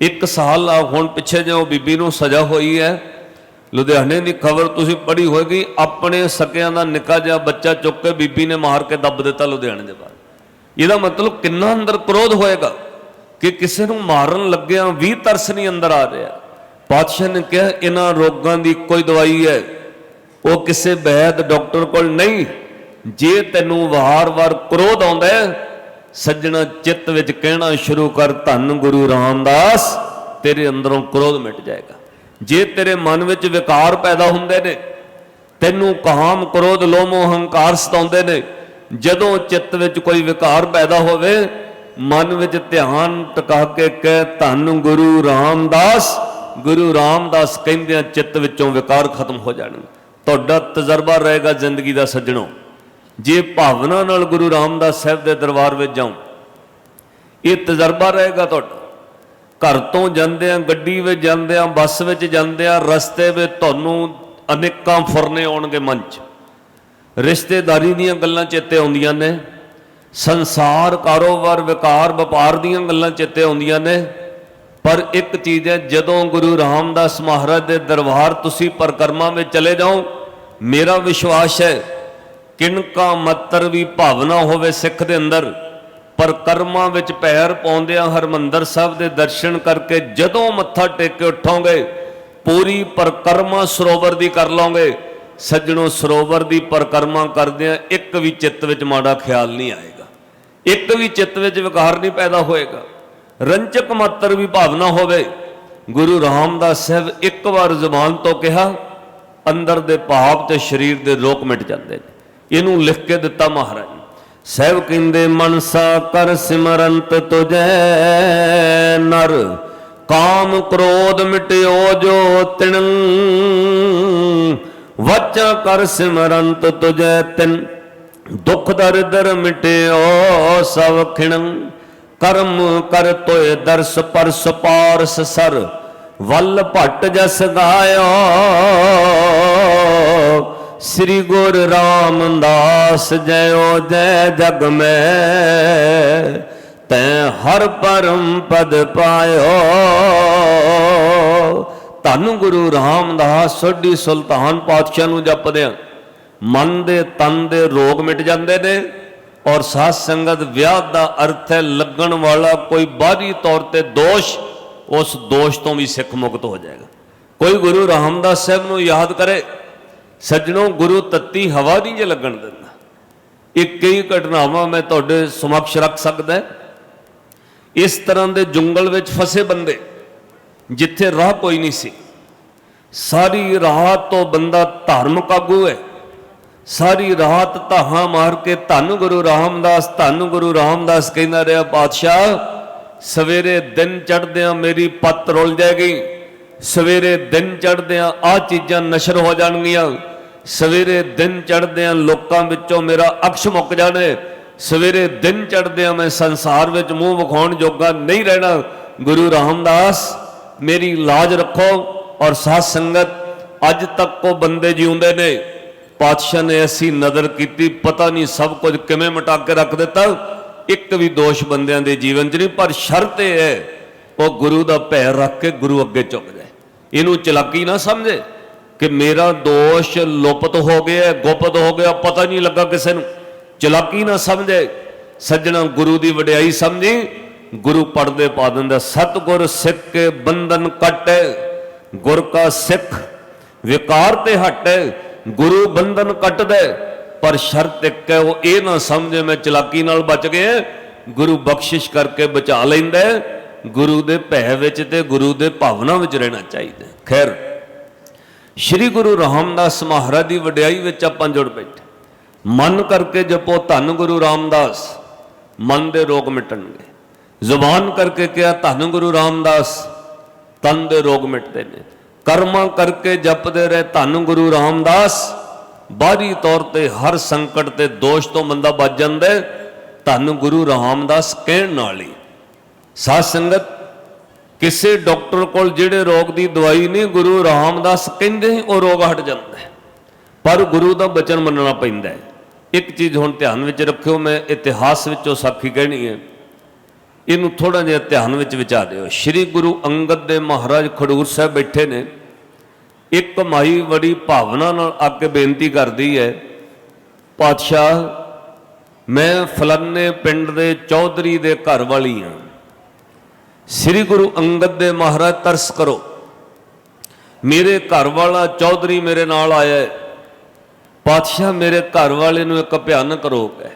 ਇੱਕ ਸਾਲ ਹੁਣ ਪਿੱਛੇ ਜਿਉਂ ਬੀਬੀ ਨੂੰ ਸਜ਼ਾ ਹੋਈ ਹੈ, ਲੁਧਿਆਣੇ ਦੀ ਖਬਰ ਤੁਸੀਂ ਪੜ੍ਹੀ ਹੋਏਗੀ, ਆਪਣੇ ਸਕਿਆਂ ਦਾ ਨਿੱਕਾ ਜਿਹਾ ਬੱਚਾ ਚੁੱਕ ਕੇ ਬੀਬੀ ਨੇ ਮਾਰ ਕੇ ਦੱਬ ਦਿੱਤਾ ਲੁਧਿਆਣੇ ਦੇ ਬਾਹਰ। ਇਹਦਾ ਮਤਲਬ ਕਿੰਨਾ ਅੰਦਰ ਕ੍ਰੋਧ ਹੋਏਗਾ ਕਿ ਕਿਸੇ ਨੂੰ ਮਾਰਨ ਲੱਗਿਆਂ ਵੀ ਤਰਸ ਨਹੀਂ ਅੰਦਰ ਆ ਰਿਹਾ। ਪਾਤਸ਼ਾਹ ਨੇ ਕਿਹਾ, ਇਹਨਾਂ ਰੋਗਾਂ ਦੀ ਕੋਈ ਦਵਾਈ ਹੈ। ਉਹ ਕਿਸੇ ਵੈਦ ਡਾਕਟਰ ਕੋਲ ਨਹੀਂ, ਜੇ ਤੈਨੂੰ ਵਾਰ-ਵਾਰ ਕ੍ਰੋਧ ਆਉਂਦਾ ਹੈ ਸੱਜਣਾ ਚਿੱਤ ਵਿੱਚ ਕਹਿਣਾ ਸ਼ੁਰੂ ਕਰ, ਧੰਨ ਗੁਰੂ ਰਾਮਦਾਸ, ਤੇਰੇ ਅੰਦਰੋਂ ਕ੍ਰੋਧ ਮਿਟ ਜਾਏਗਾ। ਜੇ ਤੇਰੇ ਮਨ ਵਿੱਚ ਵਿਕਾਰ ਪੈਦਾ ਹੁੰਦੇ ਨੇ, ਤੈਨੂੰ ਕਾਮ, ਕ੍ਰੋਧ ਲੋਮੋ ਮੋਹ ਹੰਕਾਰ ਸਤਾਉਂਦੇ ਨੇ, ਜਦੋਂ ਚਿੱਤ ਵਿੱਚ ਕੋਈ ਵਿਕਾਰ ਪੈਦਾ ਹੋਵੇ, ਮਨ ਵਿੱਚ ਧਿਆਨ ਟਿਕਾ ਕੇ ਕਹਿ, ਧੰਨ ਗੁਰੂ ਰਾਮਦਾਸ। ਗੁਰੂ ਰਾਮਦਾਸ ਕਹਿੰਦਿਆਂ ਚਿੱਤ ਵਿੱਚੋਂ ਵਿਕਾਰ ਖਤਮ ਹੋ ਜਾਣਗੇ। ਤੁਹਾਡਾ ਤਜਰਬਾ ਰਹੇਗਾ ਜ਼ਿੰਦਗੀ ਦਾ ਸੱਜਣੋ। ਜੇ ਭਾਵਨਾ ਨਾਲ ਗੁਰੂ ਰਾਮਦਾਸ ਸਾਹਿਬ ਦੇ ਦਰਬਾਰ ਵਿੱਚ ਜਾਓ ਇਹ ਤਜਰਬਾ ਰਹੇਗਾ ਤੁਹਾਡਾ। ਘਰ ਤੋਂ ਜਾਂਦੇ ਆ ਗੱਡੀ ਵਿੱਚ ਜਾਂਦੇ ਆ ਬੱਸ ਵਿੱਚ ਜਾਂਦੇ ਆ ਰਸਤੇ ਵਿੱਚ ਤੁਹਾਨੂੰ ਅਨੇਕਾਂ ਫੁਰਨੇ ਆਉਣਗੇ ਮਨ 'ਚ। ਰਿਸ਼ਤੇਦਾਰੀ ਦੀਆਂ ਗੱਲਾਂ ਚੇਤੇ ਆਉਂਦੀਆਂ ਨੇ, ਸੰਸਾਰ, ਕਾਰੋਬਾਰ, ਵਿਕਾਰ, ਵਪਾਰ ਦੀਆਂ ਗੱਲਾਂ ਚੇਤੇ ਆਉਂਦੀਆਂ ਨੇ, ਪਰ ਇੱਕ ਚੀਜ਼ ਹੈ, ਜਦੋਂ ਗੁਰੂ ਰਾਮਦਾਸ ਮਹਾਰਾਜ ਦੇ ਦਰਬਾਰ ਤੁਸੀਂ ਪਰਕਰਮਾ ਵਿੱਚ ਚਲੇ ਜਾਓ ਮੇਰਾ ਵਿਸ਼ਵਾਸ ਹੈ ਕਿਣਕਾ ਮੱਤਰ ਵੀ ਭਾਵਨਾ ਹੋਵੇ ਸਿੱਖ ਦੇ ਅੰਦਰ, ਪਰ ਕਰਮਾਂ ਵਿੱਚ ਪੈਰ ਪਾਉਂਦਿਆਂ ਹਰਮੰਦਰ ਸਾਹਿਬ ਦੇ ਦਰਸ਼ਨ ਕਰਕੇ ਜਦੋਂ ਮੱਥਾ ਟੇਕ ਕੇ ਉਠੋਗੇ, ਪੂਰੀ ਪਰਕਰਮਾ ਸਰੋਵਰ ਦੀ ਕਰ ਲਓਗੇ ਸੱਜਣੋ, ਸਰੋਵਰ ਦੀ ਪਰਕਰਮਾ ਕਰਦਿਆਂ ਇੱਕ ਵੀ ਚਿੱਤ ਵਿੱਚ ਮਾੜਾ ਖਿਆਲ ਨਹੀਂ ਆਏਗਾ। ਇੱਕ ਵੀ ਚਿੱਤ ਵਿੱਚ ਵਿਕਾਰ ਨਹੀਂ ਪੈਦਾ ਹੋਏਗਾ। ਰੰਚਕ ਮਾਤਰ ਵੀ ਭਾਵਨਾ ਹੋਵੇ। ਗੁਰੂ ਰਾਮਦਾਸ ਸਾਹਿਬ ਇੱਕ ਵਾਰ ਜ਼ੁਬਾਨ ਤੋਂ ਕਿਹਾ, ਅੰਦਰ ਦੇ ਭਾਵ ਤੇ ਸਰੀਰ ਦੇ ਰੋਗ ਮਿਟ ਜਾਂਦੇ ਨੇ। ਇਹਨੂੰ ਲਿਖ ਕੇ ਦਿੱਤਾ ਮਹਾਰਾਜ। ਸਹਿਬ ਕਹਿੰਦੇ, ਮਨਸਾ ਕਰ ਸਿਮਰੰਤ ਤੁਜੈ ਨਰ, ਕਾਮ ਕ੍ਰੋਧ ਮਿਟਿਓ ਜੋ ਤਿਣ, ਵਚਾ ਕਰ ਸਿਮਰੰਤ ਤੁਜੈ ਤਿਨ, ਦੁਖ ਦਰਦਰ ਮਿਟਿਓ ਸਭ ਖਿਣ, ਕਰਮ ਕਰ ਤੋਏ ਦਰਸ ਪਰਸ ਪਾਰਸ ਸਰ, ਵੱਲ ਭੱਟ ਜਸ ਗਾਇਓ ਸ੍ਰੀ ਗੁਰ ਰਾਮਦਾਸ ਜਯੋ ਜੈ ਜਗ ਮੈਂ। ਤੈ ਹਰ ਪਰਮ ਪਦ ਪਾਇਓ। ਧੰਨ ਗੁਰੂ ਰਾਮਦਾਸ ਸੋਢੀ ਸੁਲਤਾਨ ਪਾਤਸ਼ਾਹ ਨੂੰ ਜਪਦੇ ਆ। ਮਨ ਦੇ ਤਨ ਦੇ ਰੋਗ ਮਿਟ ਜਾਂਦੇ ਨੇ ਔਰ ਸਾਧ ਸੰਗਤ ਵਿਆਹ ਦਾ ਅਰਥ ਹੈ ਲੱਗਣ ਵਾਲਾ ਕੋਈ ਬਾਹਰੀ ਤੌਰ ਤੇ ਦੋਸ਼, ਉਸ ਦੋਸ਼ ਤੋਂ ਵੀ ਸਿੱਖ ਮੁਕਤ ਹੋ ਜਾਏਗਾ। ਕੋਈ ਗੁਰੂ ਰਾਮਦਾਸ ਸਾਹਿਬ ਨੂੰ ਯਾਦ ਕਰੇ ਸੱਜਣੋ, ਗੁਰੂ ਤੱਤੀ ਹਵਾ ਨਹੀਂ ਜੇ ਲੱਗਣ ਦਿੰਦਾ। ਇਹ ਕਈ ਘਟਨਾਵਾਂ ਮੈਂ ਤੁਹਾਡੇ ਸਮਕਸ਼ ਰੱਖ ਸਕਦਾ ਇਸ ਤਰ੍ਹਾਂ ਦੇ ਜੰਗਲ ਵਿੱਚ ਫਸੇ ਬੰਦੇ ਜਿੱਥੇ ਰਾਹ ਕੋਈ ਨਹੀਂ ਸੀ, ਸਾਰੀ ਰਾਤ ਤੋਂ ਬੰਦਾ ਧਾਰਮਿਕ ਆਗੂ ਹੈ। ਸਾਰੀ ਰਾਤ ਧਾਹਾਂ ਮਾਰ ਕੇ ਧੰਨ ਗੁਰੂ ਰਾਮਦਾਸ, ਧੰਨ ਗੁਰੂ ਰਾਮਦਾਸ ਕਹਿੰਦਾ ਰਿਹਾ, ਪਾਤਸ਼ਾਹ, ਸਵੇਰੇ ਦਿਨ ਚੜ੍ਹਦਿਆਂ ਮੇਰੀ ਪੱਤ ਰੁੱਲ ਜਾਏਗੀ। ਸਵੇਰੇ ਦਿਨ ਚੜ੍ਹਦਿਆਂ ਆ ਚੀਜ਼ਾਂ ਨਸ਼ਰ ਹੋ ਜਾਣਗੀਆਂ। ਸਵੇਰੇ ਦਿਨ ਚੜ੍ਹਦਿਆਂ ਲੋਕਾਂ ਵਿੱਚੋਂ ਮੇਰਾ ਅਕਸ਼ ਮੁੱਕ ਜਾਣੇ। ਸਵੇਰੇ ਦਿਨ ਚੜ੍ਹਦਿਆਂ ਮੈਂ ਸੰਸਾਰ ਵਿੱਚ ਮੂੰਹ ਵਿਖਾਉਣ ਜੋਗਾ ਨਹੀਂ ਰਹਿਣਾ। ਗੁਰੂ ਰਾਮਦਾਸ, ਮੇਰੀ ਲਾਜ ਰੱਖੋ ਔਰ ਸਾਧ ਸੰਗਤ, ਅੱਜ ਤੱਕ ਕੋ ਬੰਦੇ ਜਿਉਂਦੇ ਨੇ। ਪਾਤਸ਼ਾਹ ਨੇ ਐਸੀ ਨਜ਼ਰ ਕੀਤੀ, ਪਤਾ ਨਹੀਂ ਸਭ ਕੁਝ ਕਿਵੇਂ ਮਿਟਾ ਕੇ ਰੱਖ ਦਿੱਤਾ। ਇੱਕ ਵੀ ਦੋਸ਼ ਬੰਦਿਆਂ ਦੇ ਜੀਵਨ 'ਚ ਨਹੀਂ, ਪਰ ਸ਼ਰਤ ਇਹ ਹੈ, ਉਹ ਗੁਰੂ ਦਾ ਪੈਰ ਰੱਖ ਕੇ ਗੁਰੂ ਅੱਗੇ ਝੁਕ ਜਾਏ ਇਹਨੂੰ ਚਲਾਕੀ ਨਾ ਸਮਝੇ ਕਿ ਮੇਰਾ ਦੋਸ਼ ਲੁਪਤ ਹੋ ਗਿਆ, ਗੁਪਤ ਹੋ ਗਿਆ, ਪਤਾ ਨਹੀਂ ਲੱਗਾ ਕਿਸੇ ਨੂੰ। ਚਲਾਕੀ ਨਾ ਸਮਝੇ, ਸੱਜਣਾ ਗੁਰੂ ਦੀ ਵਡਿਆਈ ਸਮਝੀ, ਗੁਰੂ ਪੜਦੇ ਪਾ ਦਿੰਦਾ, ਸਤਗੁਰ ਸਿੱਖ ਕੇ ਬੰਧਨ ਕੱਟੇ, ਗੁਰ ਕਾ ਸਿੱਖ ਵਿਕਾਰ ਤੇ ਹਟੇ, ਗੁਰੂ ਬੰਧਨ ਕੱਟਦੇ, ਪਰ ਸ਼ਰਤ ਇੱਕ ਹੈ, ਉਹ ਇਹ ਨਾ ਸਮਝੇ, ਮੈਂ ਚਲਾਕੀ ਨਾਲ ਬਚ ਗਿਆ, ਗੁਰੂ ਬਖਸ਼ਿਸ਼ ਕਰਕੇ ਬਚਾ ਲੈਂਦਾ ਗੁਰੂ ਦੇ ਭੈ ਵਿੱਚ ਤੇ ਗੁਰੂ ਦੇ ਭਾਵਨਾ ਵਿੱਚ ਰਹਿਣਾ ਚਾਹੀਦਾ ਖੈਰ, ਸ੍ਰੀ ਗੁਰੂ ਰਾਮਦਾਸ ਮਹਾਰਾਜ ਦੀ ਵਡਿਆਈ ਵਿੱਚ ਆਪਾਂ ਜੁੜ ਬੈਠੇ। ਮਨ ਕਰਕੇ ਜਪੋ, ਧੰਨ ਗੁਰੂ ਰਾਮਦਾਸ। ਮਨ ਦੇ ਰੋਗ ਮਿਟਣਗੇ। ਜ਼ੁਬਾਨ ਕਰਕੇ ਕਿਹਾ, ਧੰਨ ਗੁਰੂ ਰਾਮਦਾਸ। ਤਨ ਦੇ ਰੋਗ ਮਿਟਦੇ ਨੇ। ਕਰਮਾਂ ਕਰਕੇ ਜਪਦੇ ਰਹੇ, ਧੰਨ ਗੁਰੂ ਰਾਮਦਾਸ। ਬਾਹਰੀ ਤੌਰ ਤੇ ਹਰ ਸੰਕਟ ਤੇ ਦੋਸ਼ ਤੋਂ ਬੰਦਾ ਬਚ ਜਾਂਦਾ ਧੰਨ ਗੁਰੂ ਰਾਮਦਾਸ ਕਹਿਣ ਨਾਲ ਹੀ। ਸਾਧ ਸੰਗਤ, ਕਿਸੇ ਡਾਕਟਰ ਕੋਲ ਜਿਹੜੇ ਰੋਗ ਦੀ ਦਵਾਈ ਨਹੀਂ, ਗੁਰੂ ਰਾਮਦਾਸ ਕਹਿੰਦੇ ਹੀ ਉਹ ਰੋਗ ਹਟ ਜਾਂਦਾ ਹੈ। ਪਰ ਗੁਰੂ ਦਾ ਬਚਨ ਮੰਨਣਾ ਪੈਂਦਾ ਹੈ। ਇੱਕ ਚੀਜ਼ ਹੁਣ ਧਿਆਨ ਵਿੱਚ ਰੱਖਿਓ, ਮੈਂ ਇਤਿਹਾਸ ਵਿੱਚੋਂ ਸਾਖੀ ਕਹਿਣੀ ਹੈ। ਇਹਨੂੰ ਥੋੜਾ ਜਿਹਾ ਧਿਆਨ ਵਿੱਚ ਵਿਚਾ ਦਿਓ। ਸ੍ਰੀ ਗੁਰੂ ਅੰਗਦ ਦੇ ਮਹਾਰਾਜ ਖਡੂਰ ਸਾਹਿਬ ਬੈਠੇ ਨੇ। ਇੱਕ ਮਾਈ ਬੜੀ ਭਾਵਨਾ ਨਾਲ ਆ ਕੇ ਬੇਨਤੀ ਕਰਦੀ ਹੈ, ਪਾਤਸ਼ਾਹ, ਮੈਂ ਫਲਾਨੇ ਪਿੰਡ ਦੇ ਚੌਧਰੀ ਦੇ ਘਰ ਵਾਲੀ ਹਾਂ। ਸ੍ਰੀ ਗੁਰੂ ਅੰਗਦ ਦੇ ਮਹਾਰਾਜ ਤਰਸ ਕਰੋ। ਮੇਰੇ ਘਰ ਵਾਲਾ ਚੌਧਰੀ ਮੇਰੇ ਨਾਲ ਆਇਆ ਪਾਤਸ਼ਾਹ ਮੇਰੇ ਘਰ ਵਾਲੇ ਨੂੰ ਇੱਕ ਭਿਆਨਕ ਰੋਗ ਹੈ।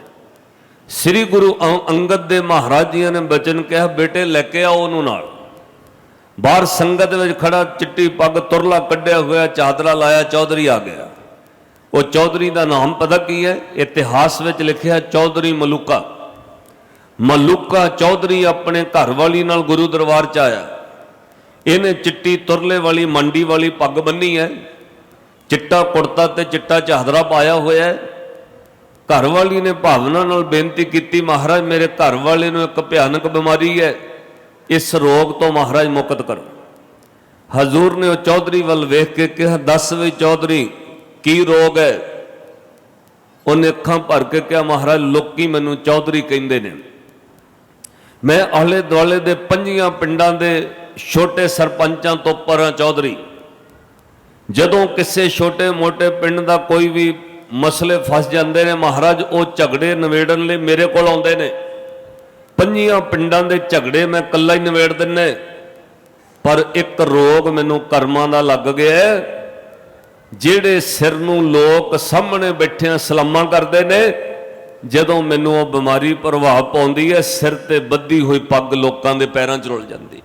ਸ੍ਰੀ ਗੁਰੂ ਅੰਗਦ ਦੇ ਮਹਾਰਾਜ ਜੀ ਨੇ ਬਚਨ ਕਿਹਾ, ਬੇਟੇ, ਲੈ ਕੇ ਆਓ ਉਹਨੂੰ ਨਾਲ। ਬਾਹਰ ਸੰਗਤ ਵਿੱਚ ਖੜਾ, ਚਿੱਟੀ ਪੱਗ ਤੁਰਲਾ ਕੱਢਿਆ ਹੋਇਆ, ਚਾਦਰਾ ਲਾਇਆ, ਚੌਧਰੀ ਆ ਗਿਆ। ਉਹ ਚੌਧਰੀ ਦਾ ਨਾਮ ਪਤਾ ਕੀ ਹੈ? ਇਤਿਹਾਸ ਵਿੱਚ ਲਿਖਿਆ, ਚੌਧਰੀ ਮਲੂਕਾ। ਮਲੂਕਾ ਚੌਧਰੀ ਆਪਣੇ ਘਰ ਵਾਲੀ ਨਾਲ ਗੁਰੂ ਦਰਬਾਰ ਚ ਆਇਆ। ਇਹਨੇ ਚਿੱਟੀ ਤੁਰਲੇ ਵਾਲੀ ਮੰਡੀ ਵਾਲੀ ਪੱਗ ਬੰਨੀ ਹੈ। ਚਿੱਟਾ ਕੁੜਤਾ ਤੇ ਚਿੱਟਾ ਚਾਦਰਾ ਪਾਇਆ ਹੋਇਆ ਹੈ। ਘਰ ਵਾਲੀ ਨੇ ਭਾਵਨਾ ਨਾਲ ਬੇਨਤੀ ਕੀਤੀ, ਮਹਾਰਾਜ, ਮੇਰੇ ਘਰ ਵਾਲੇ ਨੂੰ ਇੱਕ ਭਿਆਨਕ ਬਿਮਾਰੀ ਹੈ। ਇਸ ਰੋਗ ਤੋਂ ਮਹਾਰਾਜ ਮੁਕਤ ਕਰੋ। ਹਜ਼ੂਰ ਨੇ ਉਹ ਚੌਧਰੀ ਵੱਲ ਵੇਖ ਕੇ ਕਿਹਾ, ਦੱਸ ਵੀ ਚੌਧਰੀ, ਕੀ ਰੋਗ ਹੈ? ਉਹਨੇ ਅੱਖਾਂ ਭਰ ਕੇ ਕਿਹਾ, ਮਹਾਰਾਜ, ਲੋਕੀ ਮੈਨੂੰ ਚੌਧਰੀ ਕਹਿੰਦੇ ਨੇ। ਮੈਂ ਆਲੇ ਦੁਆਲੇ ਦੇ ਪੰਜੀਆਂ ਪਿੰਡਾਂ ਦੇ ਛੋਟੇ ਸਰਪੰਚਾਂ ਤੋਂ ਪਰਾਂ ਚੌਧਰੀ। ਜਦੋਂ ਕਿਸੇ ਛੋਟੇ ਮੋਟੇ ਪਿੰਡ ਦਾ ਕੋਈ ਵੀ ਮਸਲੇ ਫਸ ਜਾਂਦੇ ਨੇ, ਮਹਾਰਾਜ ਉਹ ਝਗੜੇ ਨਿਬੇੜਨ ਲਈ ਮੇਰੇ ਕੋਲ ਆਉਂਦੇ ਨੇ। ਪੰਜੀਆਂ ਪਿੰਡਾਂ ਦੇ ਝਗੜੇ ਮੈਂ ਇਕੱਲਾ ਹੀ ਨਿਬੇੜ ਦਿੰਨੇ ਪਰ ਇੱਕ ਰੋਗ ਮੈਨੂੰ ਕਰਮਾਂ ਦਾ ਲੱਗ ਗਿਆ ਜਿਹੜੇ ਸਿਰ ਨੂੰ ਲੋਕ ਸਾਹਮਣੇ ਬੈਠਿਆਂ ਸਲਾਮਾਂ ਕਰਦੇ ਨੇ। ਜਦੋਂ ਮੈਨੂੰ ਉਹ ਬਿਮਾਰੀ ਪ੍ਰਭਾਵ ਪਾਉਂਦੀ ਹੈ, ਸਿਰ ਤੇ ਬੱਧੀ ਹੋਈ ਪੱਗ ਲੋਕਾਂ ਦੇ ਪੈਰਾਂ 'ਚ ਰੁਲ ਜਾਂਦੀ।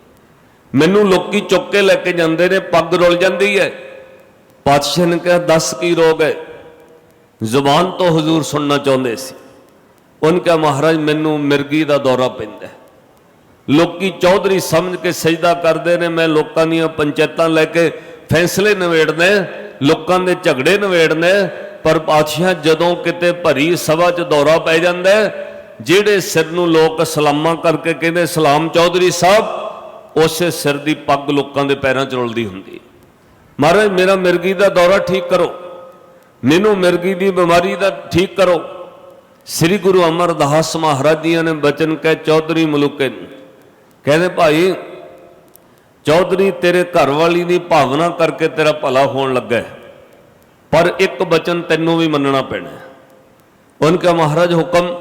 ਮੈਨੂੰ ਲੋਕੀ ਚੁੱਕ ਕੇ ਲੈ ਕੇ ਜਾਂਦੇ ਨੇ, ਪੱਗ ਰੁਲ ਜਾਂਦੀ ਹੈ। ਪਾਤਸ਼ਾਹ ਨੇ ਕਿਹਾ, ਦੱਸ ਕੀ ਰੋਗ ਹੈ? ਜ਼ੁਬਾਨ ਤੋਂ ਹਜ਼ੂਰ ਸੁਣਨਾ ਚਾਹੁੰਦੇ ਸੀ। ਉਹਨ ਕਿਹਾ, ਮਹਾਰਾਜ, ਮੈਨੂੰ ਮਿਰਗੀ ਦਾ ਦੌਰਾ ਪੈਂਦਾ ਹੈ। ਲੋਕੀ ਚੌਧਰੀ ਸਮਝ ਕੇ ਸਜਦਾ ਕਰਦੇ ਨੇ, ਮੈਂ ਲੋਕਾਂ ਦੀਆਂ ਪੰਚਾਇਤਾਂ ਲੈ ਕੇ ਫੈਸਲੇ ਨਿਬੇੜਨੇ ਲੋਕਾਂ ਦੇ ਝਗੜੇ ਨਿਬੇੜਨੇ ਪਰ ਪਾਤਸ਼ਾਹ ਜਦੋਂ ਕਿਤੇ ਭਰੀ ਸਭਾ 'ਚ ਦੌਰਾ ਪੈ ਜਾਂਦਾ ਜਿਹੜੇ ਸਿਰ ਨੂੰ ਲੋਕ ਸਲਾਮਾਂ ਕਰਕੇ ਕਹਿੰਦੇ, ਸਲਾਮ ਚੌਧਰੀ ਸਾਹਿਬ, ਉਸੇ ਸਿਰ ਦੀ ਪੱਗ ਲੋਕਾਂ ਦੇ ਪੈਰਾਂ 'ਚ ਰੁਲਦੀ ਹੁੰਦੀ ਮਹਾਰਾਜ, ਮੇਰਾ ਮਿਰਗੀ ਦਾ ਦੌਰਾ ਠੀਕ ਕਰੋ। ਮੈਨੂੰ ਮਿਰਗੀ ਦੀ ਬਿਮਾਰੀ ਦਾ ਠੀਕ ਕਰੋ। ਸ੍ਰੀ ਗੁਰੂ ਅਮਰਦਾਸ ਮਹਾਰਾਜ ਜੀ ਨੇ ਬਚਨ ਕਹਿ, ਚੌਧਰੀ ਮਲੂਕੇ ਨੂੰ। ਕਹਿੰਦੇ, ਭਾਈ, ਚੌਧਰੀ ਤੇਰੇ ਘਰ ਵਾਲੀ ਦੀ ਭਾਵਨਾ ਕਰਕੇ ਤੇਰਾ ਭਲਾ ਹੋਣ ਲੱਗਾ ਹੈ। ਪਰ ਇੱਕ ਬਚਨ ਤੈਨੂੰ ਵੀ ਮੰਨਣਾ ਪੈਣਾ ਹੈ। ਉਹਨਾਂ ਕਾ ਮਹਾਰਾਜ, ਹੁਕਮ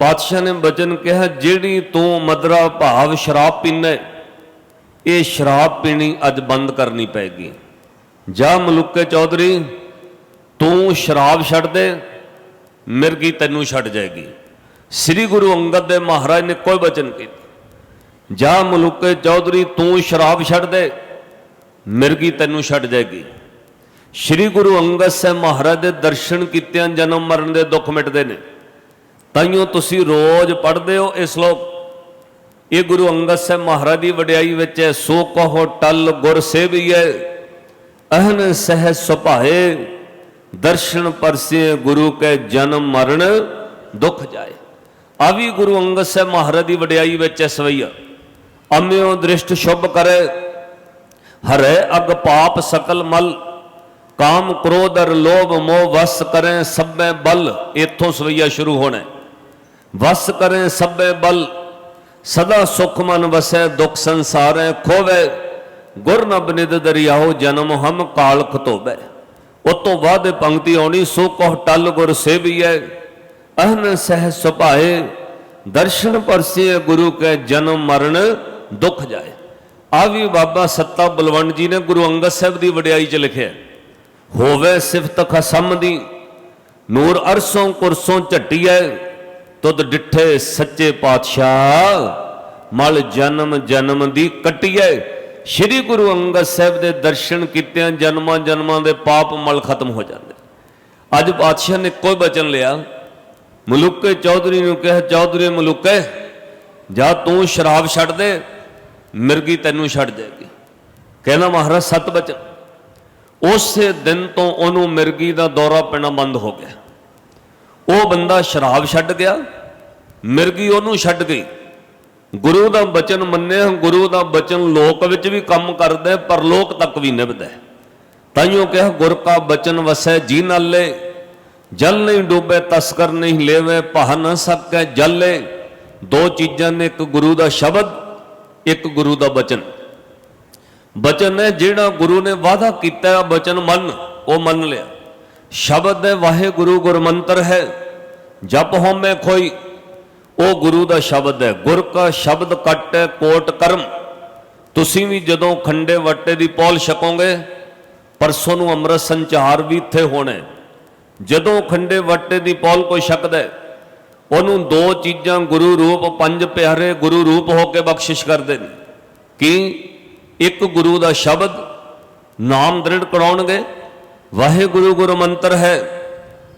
ਪਾਤਸ਼ਾਹ ਨੇ ਬਚਨ ਕਿਹਾ, ਜਿਹੜੀ ਤੂੰ ਮਦਰਾ ਭਾਵ ਸ਼ਰਾਬ ਪੀਨਾ ਇਹ ਸ਼ਰਾਬ ਪੀਣੀ ਅੱਜ ਬੰਦ ਕਰਨੀ ਪੈਗੀ। ਜਾ ਮਲੁੱਕੇ ਚੌਧਰੀ, ਤੂੰ ਸ਼ਰਾਬ ਛੱਡ ਦੇ ਮਿਰਗੀ ਤੈਨੂੰ ਛੱਡ ਜਾਏਗੀ। ਸ੍ਰੀ ਗੁਰੂ ਅੰਗਦ ਦੇਵ ਮਹਾਰਾਜ ਨੇ ਕੋਈ ਬਚਨ ਕੀਤਾ ਜਾ ਮਲੁੱਕੇ ਚੌਧਰੀ, ਤੂੰ ਸ਼ਰਾਬ ਛੱਡ ਦੇ ਮਿਰਗੀ ਤੈਨੂੰ ਛੱਡ ਜਾਏਗੀ। ਸ੍ਰੀ ਗੁਰੂ ਅੰਗਦ ਸਾਹਿਬ ਮਹਾਰਾਜ ਦੇ ਦਰਸ਼ਨ ਕੀਤਿਆਂ ਜਨਮ ਮਰਨ ਦੇ ਦੁੱਖ ਮਿਟਦੇ ਨੇ। ਤਾਈਓ ਤੁਸੀਂ ਰੋਜ਼ ਪੜ੍ਹਦੇ ਹੋ ਇਹ ਸ਼ਲੋਕ ਇਹ ਗੁਰੂ ਅੰਗਦ ਸਾਹਿਬ ਮਹਾਰਾਜ ਦੀ ਵਡਿਆਈ ਵਿੱਚ ਹੈ, ਸੋ ਕਹੋ ਟਲ ਗੁਰ ਸੇਵੀਐ, ਅਹਨ ਸਹਿ ਸੁਭਾਏ, ਦਰਸ਼ਨ ਪਰਸੇ ਗੁਰੂ ਕੇ ਜਨਮ ਮਰਨ, ਦੁੱਖ ਜਾਏ। ਆ ਵੀ ਗੁਰੂ ਅੰਗਦ ਸਾਹਿਬ ਮਹਾਰਾਜ ਦੀ ਵਡਿਆਈ ਵਿੱਚ ਹੈ ਸਵਈਆ ਅਮਿਓ ਦ੍ਰਿਸ਼ਟ ਸ਼ੁਭ ਕਰੇ, ਹਰੇ ਅਗ ਪਾਪ ਸਕਲ ਮਲ ਕਾਮ ਕ੍ਰੋਧ ਅਰ ਲੋਭ ਮੋਹ ਵਸ ਕਰੇ ਸਭੇ ਬਲ ਇਥੋਂ ਸਵਈਆ ਸ਼ੁਰੂ ਹੋਣਾ ਵਸ ਕਰੇ ਸਭੇ ਬਲ, ਸਦਾ ਸੁਖ ਮਨ ਵਸੈ, ਦੁਖ ਸੰਸਾਰੈ ਖੋਵੇ। ਗੁਰ ਨ ਬਨਿਦ ਦਰਿਆਓ ਜਨਮ ਹਮ ਕਾਲ ਖਤੋਬੈ ਉਤੋਂ ਬਾਅਦ ਪੰਕਤੀ ਆਉਣੀ, ਸੋ ਕਹ ਟਲ ਗੁਰ ਸੇਵੀਐ। ਅਹਨ ਸਹਿ ਸੁਭਾਏ, ਦਰਸ਼ਨ ਪਰਸੇ ਗੁਰੂ ਕੈ ਜਨਮ ਮਰਨ ਦੁਖ ਜਾਏ। ਆ ਵੀ ਬਾਬਾ ਸੱਤਾ ਬਲਵੰਡ ਜੀ ਨੇ ਗੁਰੂ ਅੰਗਦ ਸਾਹਿਬ ਦੀ ਵਡਿਆਈ ਚ ਲਿਖਿਆ ਹੋਵੇ ਸਿਫਤ ਖਸਮ ਦੀ, ਨੂਰ ਅਰਸੋਂ ਕੁਰਸੋਂ ਝੱਟੀਐ, ਤੁਧ ਡਿੱਠੇ ਸੱਚੇ ਪਾਤਸ਼ਾਹ, ਮਲ ਜਨਮ ਜਨਮ ਦੀ ਕਟੀਐ। ਸ੍ਰੀ ਗੁਰੂ ਅੰਗਦ ਸਾਹਿਬ ਦੇ ਦਰਸ਼ਨ ਕੀਤਿਆਂ ਜਨਮਾਂ ਜਨਮਾਂ ਦੇ ਪਾਪ ਮਲ ਖਤਮ ਹੋ ਜਾਂਦੇ। ਅੱਜ ਪਾਤਸ਼ਾਹ ਨੇ ਕੋਈ ਬਚਨ ਲਿਆ, ਮਲੂਕੇ ਚੌਧਰੀ ਨੂੰ ਕਿਹਾ ਚੌਧਰੀ ਮਲੂਕੇ, ਜਾ ਤੂੰ ਸ਼ਰਾਬ ਛੱਡ ਦੇ, ਮਿਰਗੀ ਤੈਨੂੰ ਛੱਡ ਜਾਏਗੀ। ਕਹਿੰਦਾ ਮਹਾਰਾਜ, ਸਤ ਬਚਨ। ਉਸੇ ਦਿਨ ਤੋਂ ਉਹਨੂੰ ਮਿਰਗੀ ਦਾ ਦੌਰਾ ਪੈਣਾ ਬੰਦ ਹੋ ਗਿਆ। ਉਹ ਬੰਦਾ ਸ਼ਰਾਬ ਛੱਡ ਗਿਆ, ਮਿਰਗੀ ਉਹਨੂੰ ਛੱਡ ਗਈ। ਗੁਰੂ ਦਾ ਬਚਨ ਮੰਨਿਆ, ਗੁਰੂ ਦਾ ਬਚਨ ਲੋਕ ਵਿੱਚ ਵੀ ਕੰਮ ਕਰਦਾ ਪਰ ਲੋਕ ਤੱਕ ਵੀ ਨਿਭਦਾ ਹੈ। ਤਾਈਓ ਕਿਹਾ, ਗੁਰ ਕਾ ਬਚਨ ਵਸੈ ਜੀ ਨਾਲੇ, ਜਲ ਨਹੀਂ ਡੂਬੇ, ਤਸਕਰ ਨਹੀਂ ਲੇਵੇ ਪਹ ਨਾ ਸਕੈ ਜਲੇ। ਦੋ ਚੀਜ਼ਾਂ ਨੇ, ਇੱਕ ਗੁਰੂ ਦਾ ਸ਼ਬਦ, ਇੱਕ ਗੁਰੂ ਦਾ ਬਚਨ। ਬਚਨ ਹੈ, ਜਿਹੜਾ ਗੁਰੂ ਨੇ ਵਾਅਦਾ ਕੀਤਾ ਹੈ ਬਚਨ ਮੰਨ, ਉਹ ਮੰਨ ਲਿਆ। ਸ਼ਬਦ ਹੈ ਵਾਹਿਗੁਰੂ ਗੁਰਮੰਤਰ ਹੈ, ਜਪ ਹੋਮੇ ਕੋਈ ਉਹ ਗੁਰੂ ਦਾ ਸ਼ਬਦ ਹੈ, ਗੁਰ ਕਾ ਸ਼ਬਦ ਕੱਟੈ ਕੋਟ ਕਰਮ। ਤੁਸੀਂ ਵੀ ਜਦੋਂ ਖੰਡੇ ਵੱਟੇ ਦੀ ਪੌਲ ਛਕੋਗੇ, ਪਰਸੋਂ ਨੂੰ ਅੰਮ੍ਰਿਤ ਸੰਚਾਰ ਵੀ ਇੱਥੇ ਹੋਣਾ ਜਦੋਂ ਖੰਡੇ ਵੱਟੇ ਦੀ ਪੌਲ ਕੋਈ ਛਕਦਾ ਉਹਨੂੰ ਦੋ ਚੀਜ਼ਾਂ ਗੁਰੂ ਰੂਪ, ਪੰਜ ਪਿਆਰੇ ਗੁਰੂ ਰੂਪ ਹੋ ਕੇ ਬਖਸ਼ਿਸ਼ ਕਰਦੇ ਨੇ। ਕਿ? ਇੱਕ ਗੁਰੂ ਦਾ ਸ਼ਬਦ ਨਾਮ ਦ੍ਰਿੜ ਕਰਾਉਣਗੇ। ਵਾਹਿਗੁਰੂ ਗੁਰੂ ਮੰਤਰ ਹੈ,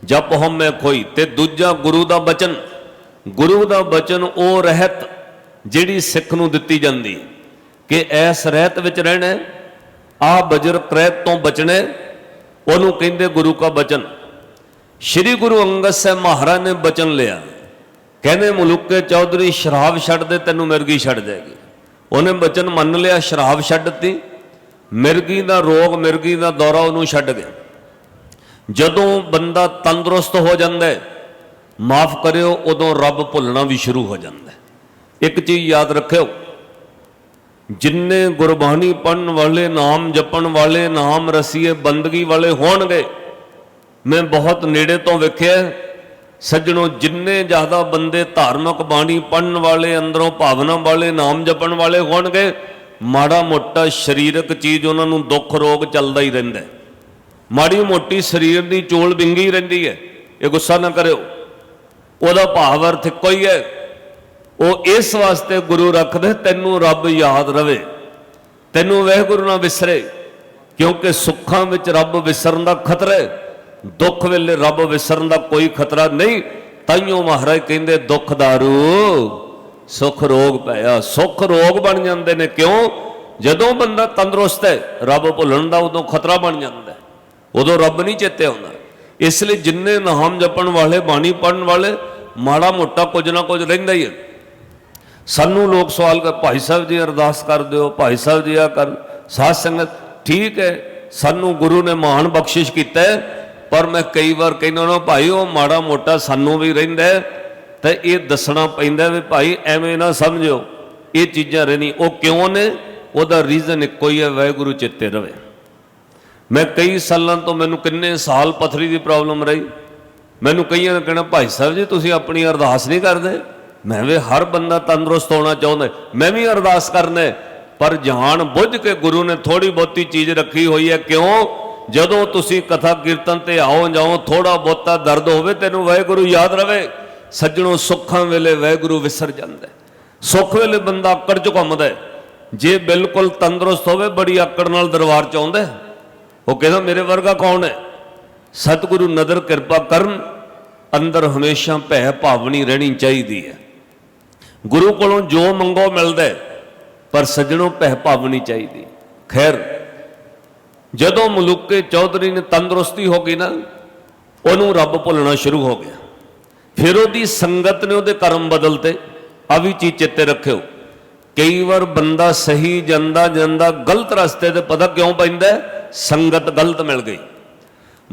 ਜਪ ਹਉਮੈ ਖੋਈ। ਤੇ ਦੂਜਾ ਗੁਰੂ ਦਾ ਬਚਨ, ਗੁਰੂ ਦਾ ਬਚਨ ਉਹ ਰਹਿਤ ਜਿਹੜੀ ਸਿੱਖ ਨੂੰ ਦਿੱਤੀ ਜਾਂਦੀ। ਕਿ ਐਸ ਰਹਿਤ ਵਿੱਚ ਰਹਿਣਾ ਆ ਬਜਰ ਕ੍ਰੈਤ ਤੋਂ ਬਚਣੇ ਉਹਨੂੰ ਕਹਿੰਦੇ ਗੁਰੂ ਦਾ ਬਚਨ। ਸ਼੍ਰੀ ਗੁਰੂ ਅੰਗਦ ਸਾਹਿਬ ਮਹਾਰਾਜ ਨੇ ਬਚਨ ਲਿਆ। ਕਹਿੰਦੇ ਮਲੂਕੇ ਚੌਧਰੀ ਸ਼ਰਾਬ ਛੱਡ ਦੇ ਤੈਨੂੰ ਮਿਰਗੀ ਛੱਡ ਜਾਏਗੀ। ਉਹਨੇ ਬਚਨ ਮੰਨ ਲਿਆ, ਸ਼ਰਾਬ ਛੱਡ ਦਿੱਤੀ। ਮਿਰਗੀ ਦਾ ਰੋਗ, ਮਿਰਗੀ ਦਾ ਦੌਰਾ ਉਹਨੂੰ ਛੱਡ ਗਿਆ। ਜਦੋਂ ਬੰਦਾ ਤੰਦਰੁਸਤ ਹੋ ਜਾਂਦਾ ਹੈ, ਮਾਫ ਕਰਿਓ, ਉਦੋਂ ਰੱਬ ਭੁੱਲਣਾ ਵੀ ਸ਼ੁਰੂ ਹੋ ਜਾਂਦਾ ਹੈ। ਇੱਕ ਚੀਜ਼ ਯਾਦ ਰੱਖਿਓ, ਜਿੰਨੇ ਗੁਰਬਾਣੀ ਪੜਨ ਵਾਲੇ, ਨਾਮ ਜਪਣ ਵਾਲੇ, ਨਾਮ ਰਸੀਏ, ਬੰਦਗੀ ਵਾਲੇ ਹੋਣਗੇ, ਮੈਂ ਬਹੁਤ ਨੇੜੇ ਤੋਂ ਵੇਖਿਆ ਸੱਜਣੋ, ਜਿੰਨੇ ਜ਼ਿਆਦਾ ਬੰਦੇ ਧਾਰਮਿਕ ਬਾਣੀ ਪੜਨ ਵਾਲੇ, ਅੰਦਰੋਂ ਭਾਵਨਾ ਵਾਲੇ, ਨਾਮ ਜਪਣ ਵਾਲੇ ਹੋਣਗੇ, ਮਾੜਾ ਮੋਟਾ ਸਰੀਰਕ ਚੀਜ਼ ਉਹਨਾਂ ਨੂੰ ਦੁੱਖ ਰੋਗ ਚੱਲਦਾ ਹੀ ਰਹਿੰਦਾ ਮਾੜੀ ਮੋਟੀ ਸਰੀਰ ਦੀ ਚੋਲ ਬਿੰਗੀ ਰਹਿੰਦੀ ਹੈ। ਇਹ ਗੁੱਸਾ ਨਾ ਕਰਿਓ। ਉਹਦਾ ਭਾਵ ਅਰਥ ਇੱਕੋ ਹੀ ਹੈ। ਉਹ ਇਸ ਵਾਸਤੇ ਗੁਰੂ ਰੱਖਦੇ, ਤੈਨੂੰ ਰੱਬ ਯਾਦ ਰਵੇ। ਤੈਨੂੰ ਵਹਿਗੁਰੂ ਨਾ ਵਿਸਰੇ, ਕਿਉਂਕਿ ਸੁੱਖਾਂ ਵਿੱਚ ਰੱਬ ਵਿਸਰਨ ਦਾ ਖਤਰਾ ਹੈ। ਦੁੱਖ ਵੇਲੇ ਰੱਬ ਵਿਸਰਨ ਦਾ ਕੋਈ ਖਤਰਾ ਨਹੀਂ। ਤਾਈਓ ਮਹਾਰਾਜ ਕਹਿੰਦੇ ਦੁੱਖ ਦਾਰੂ ਸੁੱਖ ਰੋਗ ਪਿਆ। ਸੁੱਖ ਰੋਗ ਬਣ ਜਾਂਦੇ ਨੇ ਕਿਉਂ? ਜਦੋਂ ਬੰਦਾ ਤੰਦਰੁਸਤ ਹੈ ਰੱਬ ਭੁੱਲਣ ਦਾ ਉਦੋਂ ਖਤਰਾ ਬਣ ਜਾਂਦਾ ਉਦੋਂ ਰੱਬ ਨਹੀਂ ਚੇਤੇ ਆਉਂਦਾ। ਇਸ ਲਈ ਜਿੰਨੇ ਨਾਮ ਜਪਣ ਵਾਲੇ ਬਾਣੀ ਪੜਨ ਵਾਲੇ ਮਾੜਾ ਮੋਟਾ ਕੁਝ ਨਾ ਕੁਝ ਰਹਿੰਦਾ ਹੀ ਹੈ। ਸਾਨੂੰ ਲੋਕ ਸਵਾਲ ਕਰ ਭਾਈ ਸਾਹਿਬ ਜੀ ਅਰਦਾਸ ਕਰ ਦਿਓ ਭਾਈ ਸਾਹਿਬ ਜੀ ਆ ਕਰ ਸਾਧ ਸੰਗਤ ਠੀਕ ਹੈ। ਸਾਨੂੰ ਗੁਰੂ ਨੇ ਮਹਾਨ ਬਖਸ਼ਿਸ਼ ਕੀਤਾ ਹੈ, ਪਰ ਮੈਂ ਕਈ ਵਾਰ ਕਹਿੰਦਾ ਨਾ ਭਾਈ ਉਹ ਮਾੜਾ ਮੋਟਾ ਸਾਨੂੰ ਵੀ ਰਹਿੰਦਾ ਹੈ, ਤੇ ਇਹ ਦੱਸਣਾ ਪੈਂਦਾ ਵੀ ਭਾਈ ਐਵੇਂ ਨਾ ਸਮਝਿਓ ਇਹ ਚੀਜ਼ਾਂ ਰਹਿਣੀ। ਉਹ ਕਿਉਂ ਨੇ? ਉਹਦਾ ਰੀਜ਼ਨ ਇੱਕੋ ਹੀ ਹੈ ਵਾਹਿਗੁਰੂ ਚਿੱਤੇ ਰਵੇ। ਮੈਂ ਕਈ ਸਾਲਾਂ ਤੋਂ ਮੈਨੂੰ ਕਿੰਨੇ ਸਾਲ ਪਥਰੀ ਦੀ ਪ੍ਰੋਬਲਮ ਰਹੀ। ਮੈਨੂੰ ਕਈਆਂ ਨੇ ਕਹਿਣਾ ਭਾਈ ਸਾਹਿਬ ਜੀ ਤੁਸੀਂ ਆਪਣੀ ਅਰਦਾਸ ਨਹੀਂ ਕਰਦੇ? ਮੈਂ ਵੀ ਹਰ ਬੰਦਾ ਤੰਦਰੁਸਤ ਹੋਣਾ ਚਾਹੁੰਦਾ ਮੈਂ ਵੀ ਅਰਦਾਸ ਕਰਨਾ ਪਰ ਜਾਣ ਬੁੱਝ ਕੇ ਗੁਰੂ ਨੇ ਥੋੜੀ ਬਹੁਤੀ ਚੀਜ਼ ਰੱਖੀ ਹੋਈ ਹੈ। ਕਿਉਂ? ਜਦੋਂ ਤੁਸੀਂ ਕਥਾ ਕੀਰਤਨ ਤੇ ਆਓ ਜਾਓ ਥੋੜਾ ਬਹੁਤਾ ਦਰਦ ਹੋਵੇ, ਤੈਨੂੰ ਵਾਹਿਗੁਰੂ ਯਾਦ ਰਵੇ। ਸੱਜਣੋਂ, ਸੁੱਖਾਂ ਵੇਲੇ ਵਾਹਿਗੁਰੂ ਵਿਸਰ ਜਾਂਦਾ ਸੁੱਖ ਵੇਲੇ ਬੰਦਾ ਆਕੜ ਚ ਘੁੰਮਦਾ ਜੇ ਬਿਲਕੁਲ ਤੰਦਰੁਸਤ ਹੋਵੇ, ਬੜੀ ਆਕੜ ਨਾਲ ਦਰਬਾਰ ਚ ਆਉਂਦਾ ਉਹ ਕਹਿੰਦਾ, ਮੇਰੇ ਵਰਗਾ ਕੌਣ ਹੈ? ਸਤਿਗੁਰੂ ਨਦਰ ਕਿਰਪਾ ਕਰਨ, ਅੰਦਰ ਹਮੇਸ਼ਾ ਭੈ ਭਾਵਨੀ ਰਹਿਣੀ ਚਾਹੀਦੀ ਹੈ। ਗੁਰੂ ਕੋਲੋਂ ਜੋ ਮੰਗੋ ਮਿਲਦਾ ਪਰ ਸੱਜਣੋਂ ਭੈ ਭਾਵਨੀ ਚਾਹੀਦੀ ਖੈਰ ਜਦੋਂ ਮਲੂਕੇ ਚੌਧਰੀ ਨੇ ਤੰਦਰੁਸਤੀ ਹੋ ਗਈ ਨਾ, ਉਹਨੂੰ ਰੱਬ ਭੁੱਲਣਾ ਸ਼ੁਰੂ ਹੋ ਗਿਆ। ਫਿਰ ਉਹਦੀ ਸੰਗਤ ਨੇ ਉਹਦੇ ਕਰਮ ਬਦਲਤੇ। ਆ ਵੀ ਚੀਜ਼ ਚਿੱਤੇ ਰੱਖਿਓ। ਕਈ ਵਾਰ ਬੰਦਾ ਸਹੀ ਜਾਂਦਾ ਜਾਂਦਾ ਗਲਤ ਰਸਤੇ ਤੇ ਪਤਾ ਕਿਉਂ ਪੈਂਦਾ ਸੰਗਤ ਗਲਤ ਮਿਲ ਗਈ।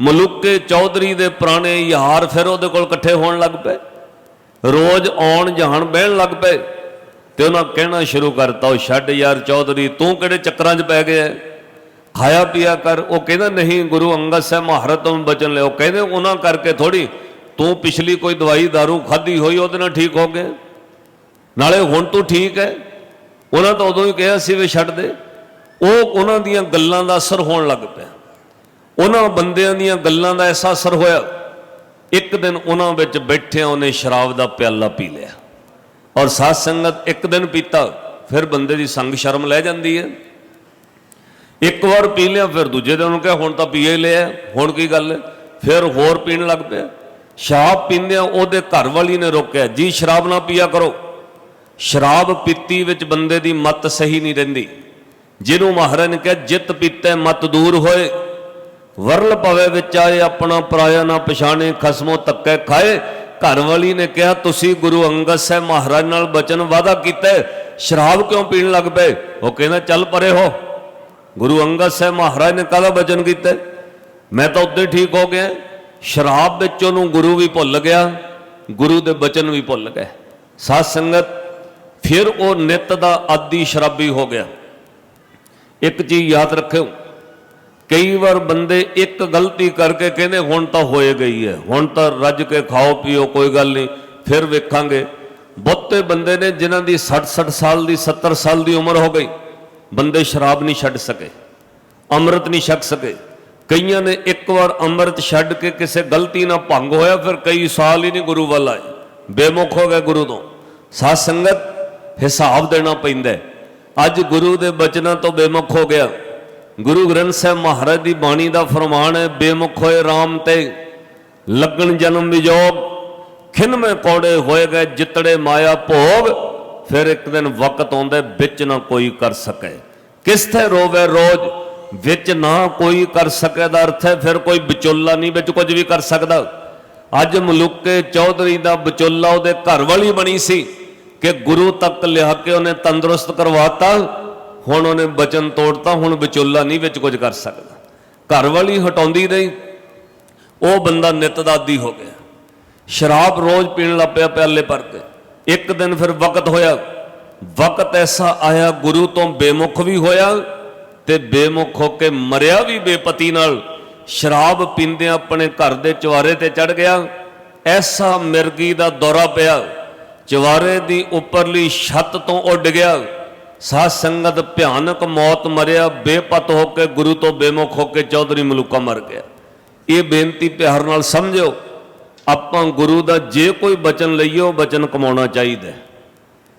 ਮਲੂਕੇ ਚੌਧਰੀ ਦੇ ਪੁਰਾਣੇ ਯਾਰ ਫਿਰ ਉਹਦੇ ਕੋਲ ਇਕੱਠੇ ਹੋਣ ਲੱਗ ਪਏ। ਰੋਜ਼ ਆਉਣ ਜਾਣ ਬਹਿਣ ਲੱਗ ਪਏ। ਤੇ ਉਹਨਾਂ ਕਹਿਣਾ ਸ਼ੁਰੂ ਕਰਤਾ ਉਹ ਛੱਡ ਯਾਰ ਚੌਧਰੀ, ਤੂੰ ਕਿਹੜੇ ਚੱਕਰਾਂ 'ਚ ਪੈ ਗਿਆ ਹੈ? ਖਾਇਆ ਪੀਆ ਕਰ। ਉਹ ਕਹਿੰਦਾ, ਨਹੀਂ ਗੁਰੂ, ਅੰਗਦ ਸਾਹਿਬ ਮਹਾਰਾਜ ਤੋਂ ਬਚਨ ਲਿਓ ਕਹਿੰਦੇ, ਉਹਨਾਂ ਕਰਕੇ ਥੋੜੀ ਤੂੰ ਪਿਛਲੀ ਕੋਈ ਦਵਾਈ दारू ਖਾਧੀ ਹੋਈ, ਉਹਦੇ ਨਾਲ ਠੀਕ ਹੋ ਗਏ ਨਾਲੇ ਹੁਣ ਤੂੰ ਠੀਕ ਹੈ। ਉਹਨਾਂ ਤਾਂ ਉਦੋਂ ਹੀ ਕਿਹਾ ਸੀ ਵੀ ਛੱਡ ਦੇ। ਉਹ ਉਹਨਾਂ ਦੀਆਂ ਗੱਲਾਂ ਦਾ ਅਸਰ ਹੋਣ ਲੱਗ ਪਿਆ। ਉਹਨਾਂ ਬੰਦਿਆਂ ਦੀਆਂ ਗੱਲਾਂ ਦਾ ਐਸਾ ਅਸਰ ਹੋਇਆ, ਇੱਕ ਦਿਨ ਉਹਨਾਂ ਵਿੱਚ ਬੈਠਿਆਂ ਉਹਨੇ ਸ਼ਰਾਬ ਦਾ ਪਿਆਲਾ ਪੀ ਲਿਆ। ਔਰ ਸਾਧ ਸੰਗਤ ਇੱਕ ਦਿਨ ਪੀਤਾ, ਫਿਰ ਬੰਦੇ ਦੀ ਸੰਗ ਸ਼ਰਮ ਲੈ ਜਾਂਦੀ ਹੈ। ਇੱਕ ਵਾਰ ਪੀ ਲਿਆ, ਫਿਰ ਦੂਜੇ ਦਿਨ ਉਹਨੂੰ ਕਿਹਾ, ਹੁਣ ਤਾਂ ਪੀਏ ਲਿਆ ਹੁਣ ਕੀ ਗੱਲ ਫਿਰ ਹੋਰ ਪੀਣ ਲੱਗ ਪਿਆ। ਸ਼ਰਾਬ ਪੀਂਦਿਆਂ ਉਹਦੇ ਘਰ ਵਾਲੀ ਨੇ ਰੋਕਿਆ, ਜੀ, ਸ਼ਰਾਬ ਨਾ ਪੀਆ ਕਰੋ। ਸ਼ਰਾਬ ਪੀਤੀ ਵਿੱਚ ਬੰਦੇ ਦੀ ਮਤ ਸਹੀ ਨਹੀਂ ਰਹਿੰਦੀ। ਜਿਹਨੂੰ ਮਹਾਰਾਜ ਨੇ ਕਿਹਾ, ਜਿਤ ਪੀਤੇ ਮਤ ਦੂਰ ਹੋਏ। ਵਰਲ ਪਵੇ ਵਿੱਚ ਆਏ, ਆਪਣਾ ਪਰਾਇਆ ਨਾ ਪਛਾਣੇ, ਖਸਮੋ ਤੱਕੇ ਖਾਏ। ਘਰ ਵਾਲੀ ਨੇ ਕਿਹਾ, ਤੁਸੀਂ ਗੁਰੂ ਅੰਗਦ ਸਾਹਿਬ ਮਹਾਰਾਜ ਨਾਲ ਬਚਨ ਵਾਦਾ ਕੀਤਾ ਸ਼ਰਾਬ ਕਿਉਂ ਪੀਣ ਲੱਗ ਪਏ? ਉਹ ਕਹਿੰਦਾ, ਚੱਲ ਪਰੇ ਹੋ। ਗੁਰੂ ਅੰਗਦ ਸਾਹਿਬ ਮਹਾਰਾਜ ਨੇ ਕਾਹਦਾ ਬਚਨ ਕੀਤਾ? ਮੈਂ ਤਾਂ ਉਦੋਂ ਹੀ ਠੀਕ ਹੋ ਗਿਆ। ਸ਼ਰਾਬ ਵਿੱਚ ਉਹਨੂੰ ਗੁਰੂ ਵੀ ਭੁੱਲ ਗਿਆ, ਗੁਰੂ ਦੇ ਬਚਨ ਵੀ ਭੁੱਲ ਗਏ ਸਾਧ ਸੰਗਤ, ਫਿਰ ਉਹ ਨਿਤ ਦਾ ਆਦੀ ਸ਼ਰਾਬੀ ਹੋ ਗਿਆ। ਇੱਕ ਚੀਜ਼ ਯਾਦ ਰੱਖਿਓ, ਕਈ ਵਾਰ ਬੰਦੇ ਇੱਕ ਗਲਤੀ ਕਰਕੇ ਕਹਿੰਦੇ, ਹੁਣ ਤਾਂ ਹੋਏ ਗਈ ਹੈ, ਹੁਣ ਤਾਂ ਰੱਜ ਕੇ ਖਾਓ, ਪੀਓ, ਕੋਈ ਗੱਲ ਨਹੀਂ, ਫਿਰ ਵੇਖਾਂਗੇ। ਬਹੁਤੇ ਬੰਦੇ ਨੇ ਜਿਨ੍ਹਾਂ ਦੀ 60 60 ਸਾਲ ਦੀ 70 ਸਾਲ ਦੀ ਉਮਰ ਹੋ ਗਈ। ਬੰਦੇ ਸ਼ਰਾਬ ਨਹੀਂ ਛੱਡ ਸਕੇ, ਅੰਮ੍ਰਿਤ ਨਹੀਂ ਛਕ ਸਕੇ। ਕਈਆਂ ਨੇ ਇੱਕ ਵਾਰ ਅੰਮ੍ਰਿਤ ਛੱਡ ਕੇ ਕਿਸੇ ਗਲਤੀ ਨਾਲ ਭੰਗ ਹੋਇਆ, ਫਿਰ ਕਈ ਸਾਲ ਹੀ ਨਹੀਂ ਗੁਰੂ ਵੱਲ ਆਏ। ਬੇਮੁਖ ਹੋ ਗਏ ਗੁਰੂ ਤੋਂ। ਸਾਧ ਸੰਗਤ ਹਿਸਾਬ ਦੇਣਾ ਪੈਂਦਾ ਅੱਜ ਗੁਰੂ ਦੇ ਬਚਨਾਂ ਤੋਂ ਬੇਮੁਖ ਹੋ ਗਿਆ। ਗੁਰੂ ਗ੍ਰੰਥ ਸਾਹਿਬ ਮਹਾਰਾਜ ਦੀ ਬਾਣੀ ਦਾ ਫਰਮਾਨ ਹੈ, ਬੇਮੁਖ ਹੋਏ RAM ਤੇ ਲੱਗਣ ਜਨਮ ਵਿਜੋਗ ਖਿਨ ਮੇ ਹੋਏ ਗਏ ਜਿੱਤੜੇ ਮਾਇਆ ਭੋਗ। ਫਿਰ ਇੱਕ ਦਿਨ ਵਕਤ ਆਉਂਦਾ ਵਿੱਚ ਨਾ ਕੋਈ ਕਰ ਸਕੇ। ਕਿਸ ਤੇ ਰੋਵੇ ਰੋਜ਼, ਵਿੱਚ ਨਾ ਕੋਈ ਕਰ ਸਕੇ ਦਾ ਅਰਥ ਹੈ, ਫਿਰ ਕੋਈ ਵਿਚੋਲਾ ਨਹੀਂ, ਵਿੱਚ ਕੁਝ ਵੀ ਕਰ ਸਕਦਾ। ਅੱਜ ਮਲੂਕੇ ਚੌਧਰੀ ਦਾ ਵਿਚੋਲਾ ਉਹਦੇ ਘਰ ਵਾਲੀ ਬਣੀ ਸੀ ਕਿ ਗੁਰੂ ਤੱਕ ਲਿਆ ਕੇ ਉਹਨੇ ਤੰਦਰੁਸਤ ਕਰਵਾਤਾ, ਹੁਣ ਉਹਨੇ ਬਚਨ ਤੋੜਤਾ, ਹੁਣ ਵਿਚੋਲਾ ਨਹੀਂ, ਵਿੱਚ ਕੁਝ ਕਰ ਸਕਦਾ। ਘਰ ਵਾਲੀ ਹਟਾਉਂਦੀ ਰਹੀ ਉਹ ਬੰਦਾ ਨਿਤ ਦਾ ਹੋ ਗਿਆ। ਸ਼ਰਾਬ ਰੋਜ਼ ਪੀਣ ਲੱਗ ਪਿਆ, ਪਿਆਲੇ ਭਰ ਕੇ। ਇੱਕ ਦਿਨ ਫਿਰ ਵਕਤ ਹੋਇਆ। ਵਕਤ ਐਸਾ ਆਇਆ, ਗੁਰੂ ਤੋਂ ਬੇਮੁਖ ਵੀ ਹੋਇਆ ਤੇ ਬੇਮੁਖ ਹੋ ਕੇ ਮਰਿਆ ਵੀ ਬੇਪਤੀ ਨਾਲ। ਸ਼ਰਾਬ ਪੀਂਦਿਆਂ ਆਪਣੇ ਘਰ ਦੇ ਚਵਾਰੇ ਤੇ ਚੜ ਗਿਆ। ਐਸਾ ਮਿਰਗੀ ਦਾ ਦੌਰਾ ਪਿਆ। ਚਵਾਰੇ ਦੀ ਉੱਪਰਲੀ ਛੱਤ ਤੋਂ ਉੱਡ ਗਿਆ। ਸਾਧ ਸੰਗਤ ਭਿਆਨਕ ਮੌਤ ਮਰਿਆ, ਬੇਪਤ ਹੋ ਕੇ ਗੁਰੂ ਤੋਂ ਬੇਮੁਖ ਹੋ ਕੇ ਚੌਧਰੀ ਮਲੂਕਾ ਮਰ ਗਿਆ। ਇਹ ਬੇਨਤੀ ਪਿਆਰ ਨਾਲ ਸਮਝੋ ਆਪਾਂ ਗੁਰੂ ਦਾ ਜੇ ਕੋਈ ਬਚਨ ਲਈਏ, ਉਹ ਬਚਨ ਕਮਾਉਣਾ ਚਾਹੀਦਾ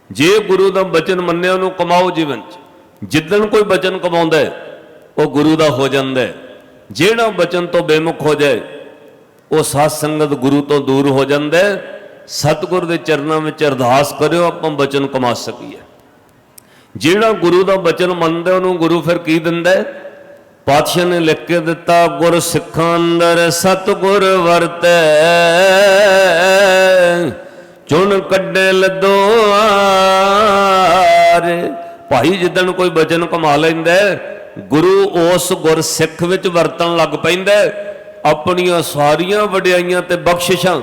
ਜੇ ਗੁਰੂ ਦਾ ਬਚਨ ਮੰਨਿਆ, ਉਹਨੂੰ ਕਮਾਓ ਜੀਵਨ 'ਚ। ਜਿੱਦਣ ਕੋਈ ਬਚਨ ਕਮਾਉਂਦਾ ਉਹ ਗੁਰੂ ਦਾ ਹੋ ਜਾਂਦਾ ਜਿਹੜਾ ਬਚਨ ਤੋਂ ਬੇਮੁਖ ਹੋ ਜਾਏ, ਉਹ ਸਾਧ ਸੰਗਤ ਗੁਰੂ ਤੋਂ ਦੂਰ ਹੋ ਜਾਂਦਾ ਹੈ। ਦੇ ਚਰਨਾਂ ਵਿੱਚ ਅਰਦਾਸ ਕਰਿਓ, ਆਪਾਂ ਬਚਨ ਕਮਾ ਸਕੀਏ। ਜਿਹੜਾ ਗੁਰੂ ਦਾ ਬਚਨ ਮੰਨਦਾ, ਉਹਨੂੰ ਗੁਰੂ ਫਿਰ ਕੀ ਦਿੰਦਾ ਪਾਤਸ਼ਾਹ ਨੇ ਲਿਖ ਕੇ ਦਿੱਤਾ, ਗੁਰ ਸਿੱਖਾਂ ਅੰਦਰ ਸਤਿਗੁਰ ਵਰਤੈ। ਚੁਣ ਕੱਢੇ ਲਦੋਆਰੇ। ਭਾਈ, ਜਿੱਦਣ ਕੋਈ ਬਚਨ ਕਮਾ ਲੈਂਦਾ ਗੁਰੂ ਉਸ ਗੁਰ ਸਿੱਖ ਵਿੱਚ ਵਰਤਣ ਲੱਗ ਪੈਂਦਾ ਆਪਣੀਆਂ ਸਾਰੀਆਂ ਵਡਿਆਈਆਂ ਤੇ ਬਖਸ਼ਿਸ਼ਾਂ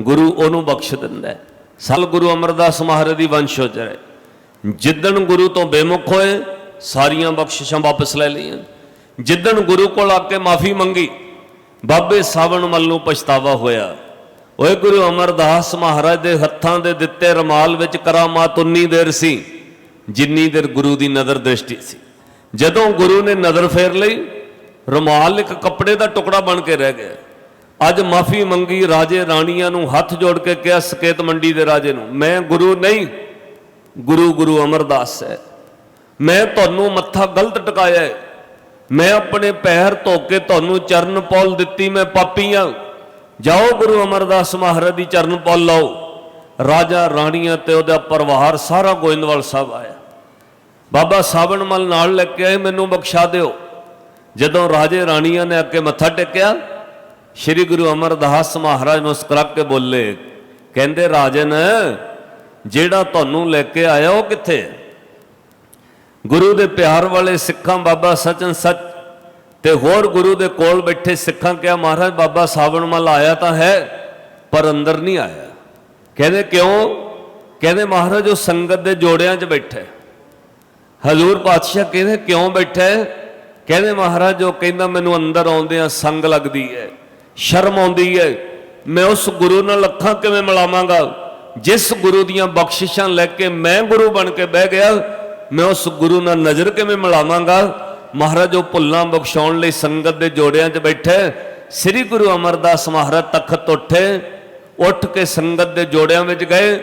ਗੁਰੂ ਉਹਨੂੰ ਬਖਸ਼ ਦਿੰਦਾ ਹੈ। ਸਲ ਗੁਰੂ ਅਮਰਦਾਸ ਮਹਾਰਾਜ ਦੀ ਵੰਸ਼ੋਜਰ ਹੈ ਜਿੱਦਣ ਗੁਰੂ ਤੋਂ ਬੇਮੁਖ ਹੋਏ, ਸਾਰੀਆਂ ਬਖਸ਼ਿਸ਼ਾਂ ਵਾਪਸ ਲੈ ਲਈਆਂ। ਜਿੱਦਣ ਗੁਰੂ ਕੋਲ ਆ ਕੇ ਮਾਫੀ ਮੰਗੀ, ਬਾਬੇ ਸਾਵਣ ਮੱਲ ਨੂੰ ਪਛਤਾਵਾ ਹੋਇਆ। ਓਏ ਗੁਰੂ ਅਮਰਦਾਸ ਮਹਾਰਾਜ ਦੇ ਹੱਥਾਂ ਦੇ ਦਿੱਤੇ ਰਮਾਲ ਵਿੱਚ ਕਰਾਮਾਤ ਉਨੀ ਦੇਰ ਸੀ, ਜਿੰਨੀ ਦੇਰ ਗੁਰੂ ਦੀ ਨਜ਼ਰ ਦ੍ਰਿਸ਼ਟੀ ਸੀ। ਜਦੋਂ ਗੁਰੂ ਨੇ ਨਜ਼ਰ ਫੇਰ ਲਈ, ਰਮਾਲ ਇੱਕ ਕੱਪੜੇ ਦਾ ਟੁਕੜਾ ਬਣ ਕੇ ਰਹਿ ਗਿਆ। ਅੱਜ ਮਾਫੀ ਮੰਗੀ ਰਾਜੇ ਰਾਣੀਆਂ ਨੂੰ ਹੱਥ ਜੋੜ ਕੇ ਕਿਹਾ, ਸਕੇਤ ਮੰਡੀ ਦੇ ਰਾਜੇ ਨੂੰ, ਮੈਂ ਗੁਰੂ ਨਹੀਂ, ਗੁਰੂ ਗੁਰੂ ਅਮਰਦਾਸ ਹੈ। ਮੈਂ ਤੁਹਾਨੂੰ ਮੱਥਾ ਗਲਤ ਟਿਕਾਇਆ ਹੈ। ਮੈਂ ਆਪਣੇ ਪੈਰ ਧੋ ਕੇ ਤੁਹਾਨੂੰ ਚਰਨ ਪੌਲ ਦਿੱਤੀ, ਮੈਂ ਪਾਪੀ ਹਾਂ ਜਾਓ ਗੁਰੂ ਅਮਰਦਾਸ ਮਹਾਰਾਜ ਦੀ ਚਰਨ ਪੌਲ ਲਓ। ਰਾਜਾ, ਰਾਣੀਆਂ ਤੇ ਉਹਦਾ ਪਰਿਵਾਰ ਸਾਰਾ ਗੋਇੰਦਵਾਲ ਸਾਹਿਬ ਆਇਆ। ਬਾਬਾ ਸਾਵਣ ਮਲ ਨਾਲ ਲੈ ਕੇ ਆਏ, ਮੈਨੂੰ ਬਖਸ਼ਾ ਦਿਓ। ਜਦੋਂ ਰਾਜੇ, ਰਾਣੀਆਂ ਨੇ ਅੱਗੇ ਮੱਥਾ ਟੇਕਿਆ, ਸ੍ਰੀ ਗੁਰੂ ਅਮਰਦਾਸ ਮਹਾਰਾਜ ਮੁਸਕਰਾ ਕੇ ਬੋਲੇ, ਕਹਿੰਦੇ, ਰਾਜਨ, ਜਿਹੜਾ ਤੁਹਾਨੂੰ ਲੈ ਕੇ ਆਇਆ ਉਹ ਕਿੱਥੇ ਹੈ? ਗੁਰੂ ਦੇ ਪਿਆਰ ਵਾਲੇ ਸਿੱਖਾਂ ਬਾਬਾ ਸਚਨ ਸੱਚ ਤੇ ਹੋਰ ਗੁਰੂ ਦੇ ਕੋਲ ਬੈਠੇ ਸਿੱਖਾਂ ਕਿਹਾ, ਮਹਾਰਾਜ, ਬਾਬਾ ਸਾਵਣ ਮਲ ਆਇਆ ਤਾਂ ਹੈ, ਪਰ ਅੰਦਰ ਨਹੀਂ ਆਇਆ। ਕਹਿੰਦੇ, ਕਿਉਂ? ਕਹਿੰਦੇ, ਮਹਾਰਾਜ, ਉਹ ਸੰਗਤ ਦੇ ਜੋੜਿਆਂ 'ਚ ਬੈਠਾ ਹਜ਼ੂਰ ਪਾਤਸ਼ਾਹ ਕਹਿੰਦੇ, ਕਿਉਂ ਬੈਠਾ ਕਹਿੰਦੇ, ਮਹਾਰਾਜ, ਉਹ ਕਹਿੰਦਾ, ਮੈਨੂੰ ਅੰਦਰ ਆਉਂਦਿਆਂ ਸੰਗ ਲੱਗਦੀ ਹੈ, ਸ਼ਰਮ ਆਉਂਦੀ ਹੈ। ਮੈਂ ਉਸ ਗੁਰੂ ਨਾਲ ਅੱਖਾਂ ਕਿਵੇਂ ਮਿਲਾਵਾਂਗਾ? ਜਿਸ ਗੁਰੂ ਦੀਆਂ ਬਖਸ਼ਿਸ਼ਾਂ ਲੈ ਕੇ ਮੈਂ ਗੁਰੂ ਬਣ ਕੇ ਬਹਿ ਗਿਆ ਮੈਂ ਉਸ ਗੁਰੂ ਨਾਲ ਨਜ਼ਰ ਕਿਵੇਂ ਮਿਲਾਵਾਂਗਾ? ਮਹਾਰਾਜ, ਉਹ ਭੁੱਲਾਂ ਬਖਸ਼ਾਉਣ ਲਈ ਸੰਗਤ ਦੇ ਜੋੜਿਆਂ 'ਚ ਬੈਠੇ। ਸ੍ਰੀ ਗੁਰੂ ਅਮਰਦਾਸ ਮਹਾਰਾਜ ਤਖਤ ਉੱਠੇ। ਉੱਠ ਕੇ ਸੰਗਤ ਦੇ ਜੋੜਿਆਂ ਵਿੱਚ ਗਏ।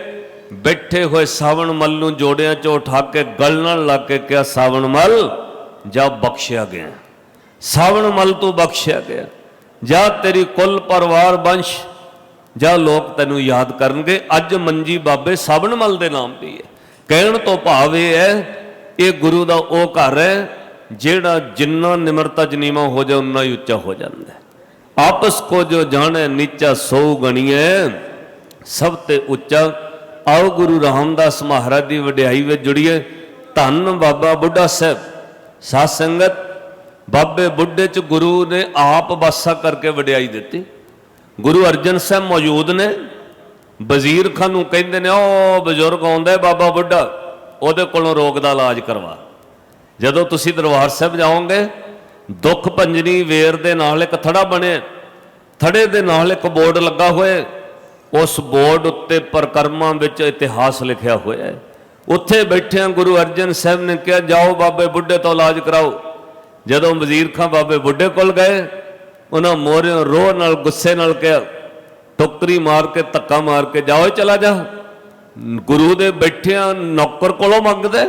ਬੈਠੇ ਹੋਏ ਸਾਵਣ ਮਲ ਨੂੰ ਜੋੜਿਆਂ 'ਚੋਂ ਉਠਾ ਕੇ ਗਲ ਨਾਲ ਲਾ ਕੇ ਕਿਹਾ, ਸਾਵਣ ਮਲ, ਜਾ ਬਖਸ਼ਿਆ ਗਿਆ। ਸਾਵਣ ਮਲ ਤੋਂ ਬਖਸ਼ਿਆ ਗਿਆ। ਜਾ ਤੇਰੀ ਕੁੱਲ ਪਰਿਵਾਰ ਵੰਸ਼, ਜਾਂ ਲੋਕ ਤੈਨੂੰ ਯਾਦ ਕਰਨਗੇ। ਅੱਜ ਮੰਜੀ ਬਾਬੇ ਸਾਵਣ ਮਲ ਦੇ ਨਾਮ ਦੀ ਹੈ। ਕਹਿਣ ਤੋਂ ਭਾਵ ਇਹ ਹੈ, ਇਹ ਗੁਰੂ ਦਾ ਉਹ ਘਰ ਹੈ, ਜਿਹੜਾ ਜਿੰਨਾ ਨਿਮਰਤਾ ਜਨੀਮਾ ਹੋ ਜਾ ਉਨਾ ਹੀ ਉੱਚਾ ਹੋ ਜਾਂਦਾ ਹੈ। ਆਪਸ ਕੋ ਜੋ ਜਾਣੇ, ਨੀਚਾ ਸੋ ਗਣੀਏ ਸਭ ਤੇ ਉੱਚਾ। ਆਓ ਗੁਰੂ ਰਾਮਦਾਸ ਮਹਾਰਾਜ ਦੀ ਵਡਿਆਈ ਵਿੱਚ ਜੁੜੀਏ। ਧੰਨ ਬਾਬਾ ਬੁੱਢਾ ਸਾਹਿਬ, ਸਾਧ ਸੰਗਤ, ਬਾਬੇ ਬੁੱਢੇ ਚ ਗੁਰੂ ਨੇ ਆਪ ਬਾਸਾ ਕਰਕੇ ਵਡਿਆਈ ਦਿੱਤੀ। ਗੁਰੂ ਅਰਜਨ ਸਾਹਿਬ ਮੌਜੂਦ ਨੇ। ਵਜ਼ੀਰ ਖਾਨ ਨੂੰ ਕਹਿੰਦੇ ਨੇ, ਉਹ ਬਜ਼ੁਰਗ ਆਉਂਦਾ ਬਾਬਾ ਬੁੱਢਾ, ਉਹਦੇ ਕੋਲੋਂ ਰੋਗ ਦਾ ਇਲਾਜ ਕਰਵਾ। ਜਦੋਂ ਤੁਸੀਂ ਦਰਬਾਰ ਸਾਹਿਬ ਜਾਓਗੇ, ਦੁੱਖ ਭੰਜਨੀ ਵੇਰ ਦੇ ਨਾਲ ਇੱਕ ਥੜਾ ਬਣਿਆ ਥੜੇ ਦੇ ਨਾਲ ਇੱਕ ਬੋਰਡ ਲੱਗਾ ਹੋਇਆ ਉਸ ਬੋਰਡ ਉੱਤੇ ਪ੍ਰਕਰਮਾਂ ਵਿੱਚ ਇਤਿਹਾਸ ਲਿਖਿਆ ਹੋਇਆ ਹੈ। ਉੱਥੇ ਬੈਠਿਆਂ ਗੁਰੂ ਅਰਜਨ ਸਾਹਿਬ ਨੇ ਕਿਹਾ, ਜਾਓ ਬਾਬੇ ਬੁੱਢੇ ਤੋਂ ਇਲਾਜ ਕਰਾਓ। ਜਦੋਂ ਵਜ਼ੀਰ ਖਾਂ ਬਾਬੇ ਬੁੱਢੇ ਕੋਲ ਗਏ, ਉਹਨਾਂ ਮੋਰਿਓ ਰੋਹ ਨਾਲ, ਗੁੱਸੇ ਨਾਲ ਕਿਹਾ ਟੋਕਰੀ ਮਾਰ ਕੇ, ਧੱਕਾ ਮਾਰ ਕੇ ਜਾਓ ਚਲਾ ਜਾ। ਗੁਰੂ ਦੇ ਬੈਠਿਆਂ ਨੌਕਰ ਕੋਲੋਂ ਮੰਗਦੇ,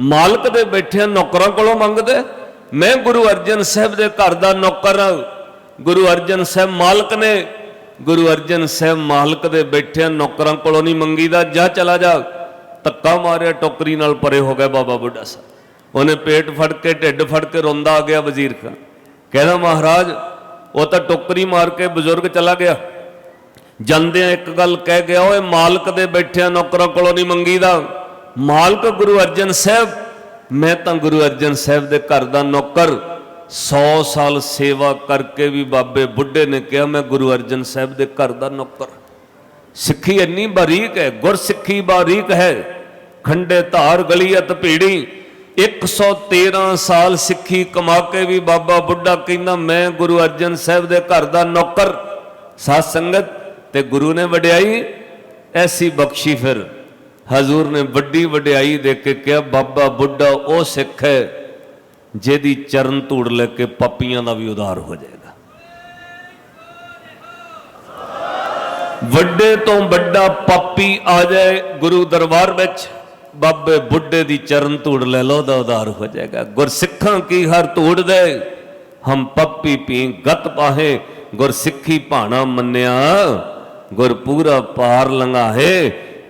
ਮਾਲਕ ਦੇ ਬੈਠਿਆਂ ਨੌਕਰਾਂ ਕੋਲੋਂ ਮੰਗਦੇ। ਮੈਂ ਗੁਰੂ ਅਰਜਨ ਸਾਹਿਬ ਦੇ ਘਰ ਦਾ ਨੌਕਰ ਹਾਂ। ਗੁਰੂ ਅਰਜਨ ਸਾਹਿਬ ਮਾਲਕ ਨੇ। ਗੁਰੂ ਅਰਜਨ ਸਾਹਿਬ ਮਾਲਕ ਦੇ ਬੈਠਿਆਂ ਨੌਕਰਾਂ ਕੋਲੋਂ ਨਹੀਂ ਮੰਗੀਦਾ। ਜਾ ਚਲਾ ਜਾ। ਧੱਕਾ ਮਾਰਿਆ, ਟੋਕਰੀ ਨਾਲ ਪਰੇ ਹੋ ਗਿਆ ਬਾਬਾ ਬੁੱਢਾ ਸਾਹਿਬ। ਉਹਨੇ ਪੇਟ ਫੜ ਕੇ, ਢਿੱਡ ਫੜ ਕੇ ਰੋਂਦਾ ਆ ਗਿਆ ਵਜ਼ੀਰ ਖਾਨ। ਕਹਿੰਦਾ, ਮਹਾਰਾਜ, ਉਹ ਤਾਂ ਟੋਕਰੀ ਮਾਰ ਕੇ ਬਜ਼ੁਰਗ ਚਲਾ ਗਿਆ। ਜਾਂਦਿਆਂ ਇੱਕ ਗੱਲ ਕਹਿ ਗਿਆ, ਓਏ ਮਾਲਕ ਦੇ ਬੈਠਿਆਂ ਨੌਕਰਾਂ ਕੋਲੋਂ ਨਹੀਂ ਮੰਗੀਦਾ। ਮਾਲਕ ਗੁਰੂ ਅਰਜਨ ਸਾਹਿਬ, ਮੈਂ ਤਾਂ ਗੁਰੂ ਅਰਜਨ ਸਾਹਿਬ ਦੇ ਘਰ ਦਾ ਨੌਕਰ। 100 ਸਾਲ ਸੇਵਾ ਕਰਕੇ ਵੀ ਬਾਬੇ ਬੁੱਢੇ ਨੇ ਕਿਹਾ, ਮੈਂ ਗੁਰੂ ਅਰਜਨ ਸਾਹਿਬ ਦੇ ਘਰ ਦਾ ਨੌਕਰ। ਸਿੱਖੀ ਇੰਨੀ ਬਾਰੀਕ ਹੈ, ਗੁਰਸਿੱਖੀ ਬਾਰੀਕ ਹੈ। ਖੰਡੇ ਧਾਰ ਗਲੀਅਤ ਭੀੜੀ। 113 ਸਾਲ ਸਿੱਖੀ ਕਮਾ ਕੇ ਵੀ ਬਾਬਾ ਬੁੱਢਾ ਕਹਿੰਦਾ, ਮੈਂ ਗੁਰੂ ਅਰਜਨ ਸਾਹਿਬ ਦੇ ਘਰ ਦਾ ਨੌਕਰ। ਸਾਧ ਸੰਗਤ ਤੇ ਗੁਰੂ ਨੇ ਵਡਿਆਈ, ਐਸੀ ਬਖਸ਼ੀ ਫਿਰ। ਹਜ਼ੂਰ ਨੇ ਵੱਡੀ ਵਡਿਆਈ ਦੇ ਕੇ ਕਿਹਾ, ਬਾਬਾ ਬੁੱਢਾ ਉਹ ਸਿੱਖ ਹੈ, ਜਿਹਦੀ ਚਰਨ ਧੂੜ ਲੈ ਕੇ ਪਾਪੀਆਂ ਦਾ ਵੀ ਉਧਾਰ ਹੋ ਜਾਏਗਾ। ਵੱਡੇ ਤੋਂ ਵੱਡਾ ਪਾਪੀ ਆ ਜਾਏ ਗੁਰੂ ਦਰਬਾਰ ਵਿੱਚ, ਬਾਬੇ ਬੁੱਢੇ ਦੀ ਚਰਨ ਧੂੜ ਲੈ ਲਓ ਦਾ ਉਧਾਰ ਹੋ ਜਾਏਗਾ। ਗੁਰਸਿੱਖਾਂ ਕੀ ਹਰ ਧੂੜ ਦੇ, ਹਮ ਪੱਪੀ ਪੀ ਗਤ ਪਾਹੇ, ਗੁਰਸਿੱਖੀ ਭਾਣਾ ਮੰਨਿਆ। ਗੁਰ ਪੂਰਾ ਪਾਰ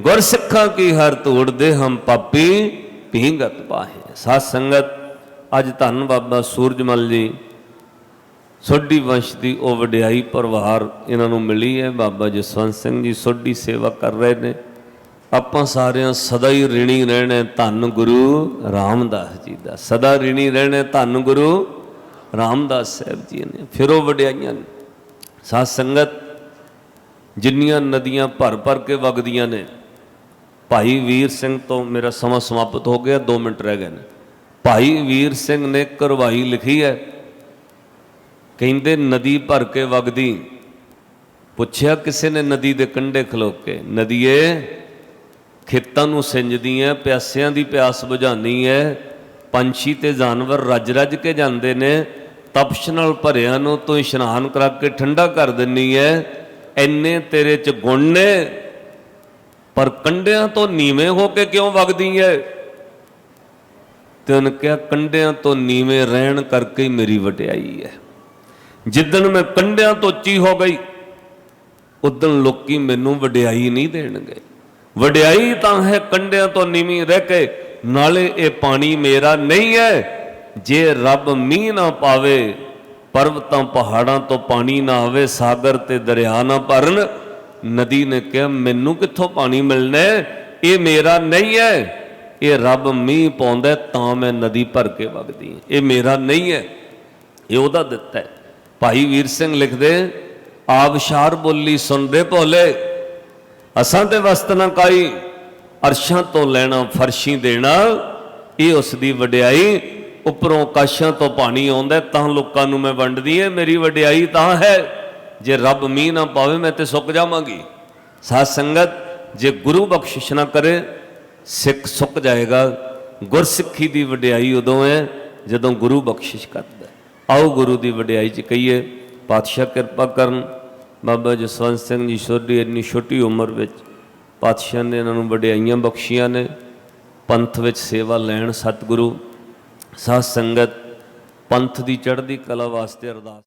ਗੁਰ ਸਿੱਖਾਂ ਕੀ ਹਰ ਧੂੜ ਦੇ ਹਮ ਪਾਪੀ ਪੀ ਗਤ ਪਾਹੇ ਸਾਧ ਸੰਗਤ, ਅੱਜ ਧੰਨ ਬਾਬਾ ਸੂਰਜਮਲ ਜੀ, ਸੋਢੀ ਵੰਸ਼ ਦੀ ਉਹ ਵਡਿਆਈ ਪਰਿਵਾਰ ਇਹਨਾਂ ਨੂੰ ਮਿਲੀ ਹੈ। ਬਾਬਾ ਜਸਵੰਤ ਸਿੰਘ ਜੀ ਸੋਢੀ ਸੇਵਾ ਕਰ ਰਹੇ ਨੇ। ਆਪਾਂ ਸਾਰਿਆਂ ਸਦਾ ਹੀ ਰਿਣੀ ਰਹਿਣਾ ਧੰਨ ਗੁਰੂ ਰਾਮਦਾਸ ਜੀ ਦਾ। ਸਦਾ ਰਿਣੀ ਰਹਿਣਾ ਧੰਨ ਗੁਰੂ ਰਾਮਦਾਸ ਸਾਹਿਬ ਜੀ ਨੇ। ਫਿਰ ਉਹ ਵਡਿਆਈਆਂ ਨੇ। ਸਾਧ ਸੰਗਤ ਜਿੰਨੀਆਂ ਨਦੀਆਂ ਭਰ ਭਰ ਕੇ ਵਗਦੀਆਂ ਨੇ, ਭਾਈ ਵੀਰ ਸਿੰਘ ਤੋਂ ਮੇਰਾ ਸਮਾਂ ਸਮਾਪਤ ਹੋ ਗਿਆ 2 ਮਿੰਟ ਰਹਿ ਗਏ ਨੇ। ਭਾਈ ਵੀਰ ਸਿੰਘ ਨੇ ਕਰਵਾਈ ਲਿਖੀ ਹੈ, ਕਹਿੰਦੇ ਨਦੀ ਭਰ ਕੇ ਵਗਦੀ। ਪੁੱਛਿਆ ਕਿਸੇ ਨੇ ਨਦੀ ਦੇ ਕੰਢੇ ਖਲੋ ਕੇ, ਨਦੀਏ, ਖੇਤਾਂ ਨੂੰ ਸਿੰਜਦੀ ਐ, ਪਿਆਸਿਆਂ ਦੀ ਪਿਆਸ ਬੁਝਾਨੀ ਐ, ਪੰਛੀ ਤੇ ਜਾਨਵਰ ਰੱਜ ਰੱਜ ਕੇ ਜਾਂਦੇ ਨੇ, ਤਪਸ਼ ਨਾਲ ਭਰਿਆਂ ਨੂੰ ਤੂੰ ਇਸ਼ਨਾਨ ਕਰਾ ਕੇ ਠੰਡਾ ਕਰ ਦਿੰਨੀ ਐ। ਐਨੇ ਤੇਰੇ ਚ ਗੁਣ ਨੇ, ਪਰ ਕੰਡਿਆਂ ਤੋਂ ਨੀਵੇਂ ਹੋ ਕੇ ਕਿਉਂ ਵਗਦੀ ਐ? ਤੇ ਉਹਨੇ ਕਿਹਾ, ਕੰਡਿਆਂ ਤੋਂ ਨੀਵੇਂ ਰਹਿਣ ਕਰਕੇ ਹੀ ਮੇਰੀ ਵਟਿਆਈ ਐ। ਜਿੱਦਣ ਮੈਂ ਕੰਡਿਆਂ ਤੋਂ ਉੱਚੀ ਹੋ ਗਈ ਉਦੋਂ ਲੋਕੀ ਮੈਨੂੰ ਵਡਿਆਈ ਨਹੀਂ ਦੇਣਗੇ। ਵਡਿਆਈ ਤਾਂ ਹੈ ਕੰਡਿਆਂ ਤੋਂ ਨੀਵੀਂ ਰਹਿ ਕੇ, ਨਾਲੇ ਇਹ ਪਾਣੀ ਮੇਰਾ ਨਹੀਂ ਹੈ ਜੇ ਰੱਬ ਮੀਂਹ ਨਾ ਪਾਵੇ ਪਰਵਤਾਂ ਪਹਾੜਾਂ ਤੋਂ ਪਾਣੀ ਨਾ ਆਵੇ, ਸਾਗਰ ਤੇ ਦਰਿਆ ਨਾ ਭਰਨ। ਨਦੀ ਨੇ ਕਿਹਾ, ਮੈਨੂੰ ਕਿੱਥੋਂ ਪਾਣੀ ਮਿਲਣਾ ਇਹ ਮੇਰਾ ਨਹੀਂ ਹੈ। ਇਹ ਰੱਬ ਮੀਂਹ ਪਾਉਂਦਾ ਤਾਂ ਮੈਂ ਨਦੀ ਭਰ ਕੇ ਵਗਦੀ ਇਹ ਮੇਰਾ ਨਹੀਂ ਹੈ। ਇਹ ਉਹਦਾ ਦਿੱਤਾ ਹੈ। ਭਾਈ ਵੀਰ ਸਿੰਘ ਲਿਖਦੇ ਆਬਸ਼ਾਰ ਬੋਲੀ ਸੁਣਦੇ ਭੋਲੇ, ਅਸਾਂ ਤੇ ਵਸਤ ਨਾ ਕਾਈ, ਅਰਸ਼ਾਂ ਤੋਂ ਲੈਣਾ, ਫਰਸ਼ੀ ਦੇਣਾ, ਇਹ ਉਸ ਦੀ ਵਡਿਆਈ ਉੱਪਰੋਂ ਕਾਸ਼ਾਂ ਤੋਂ ਪਾਣੀ ਆਉਂਦਾ ਤਾਂ ਲੋਕਾਂ ਨੂੰ ਮੈਂ ਵੰਡਦੀ ਐ ਮੇਰੀ ਵਡਿਆਈ ਤਾਂ ਹੈ। ਜੇ ਰੱਬ ਮੀਂਹ ਨਾ ਪਾਵੇ, ਮੈਂ ਤੇ ਸੁੱਕ ਜਾਵਾਂਗੀ। ਸਾਧ ਸੰਗਤ, ਜੇ ਗੁਰੂ ਬਖਸ਼ਿਸ਼ ਨਾ ਕਰੇ, ਸਿੱਖ ਸੁੱਕ ਜਾਏਗਾ। ਗੁਰਸਿੱਖੀ ਦੀ ਵਡਿਆਈ ਉਦੋਂ ਹੈ, ਜਦੋਂ ਗੁਰੂ ਬਖਸ਼ਿਸ਼ ਕਰਦਾ ਆਓ ਗੁਰੂ ਦੀ ਵਡਿਆਈ ਚ ਕਹੀਏ, ਪਾਤਸ਼ਾਹ ਕਿਰਪਾ ਕਰਨ। ਬਾਬਾ ਜਸਵੰਤ ਸਿੰਘ ਜੀ ਸੋਢੀ ਇੰਨੀ ਛੋਟੀ ਉਮਰ ਵਿੱਚ ਪਾਤਸ਼ਾਹ ਨੇ ਇਹਨਾਂ ਨੂੰ ਵਡਿਆਈਆਂ ਬਖਸ਼ੀਆਂ ਨੇ। ਪੰਥ ਵਿੱਚ ਸੇਵਾ ਲੈਣ ਸਤਿਗੁਰੂ ਸਾਧ ਸੰਗਤ ਪੰਥ ਦੀ ਚੜ੍ਹਦੀ ਕਲਾ ਵਾਸਤੇ ਅਰਦਾਸ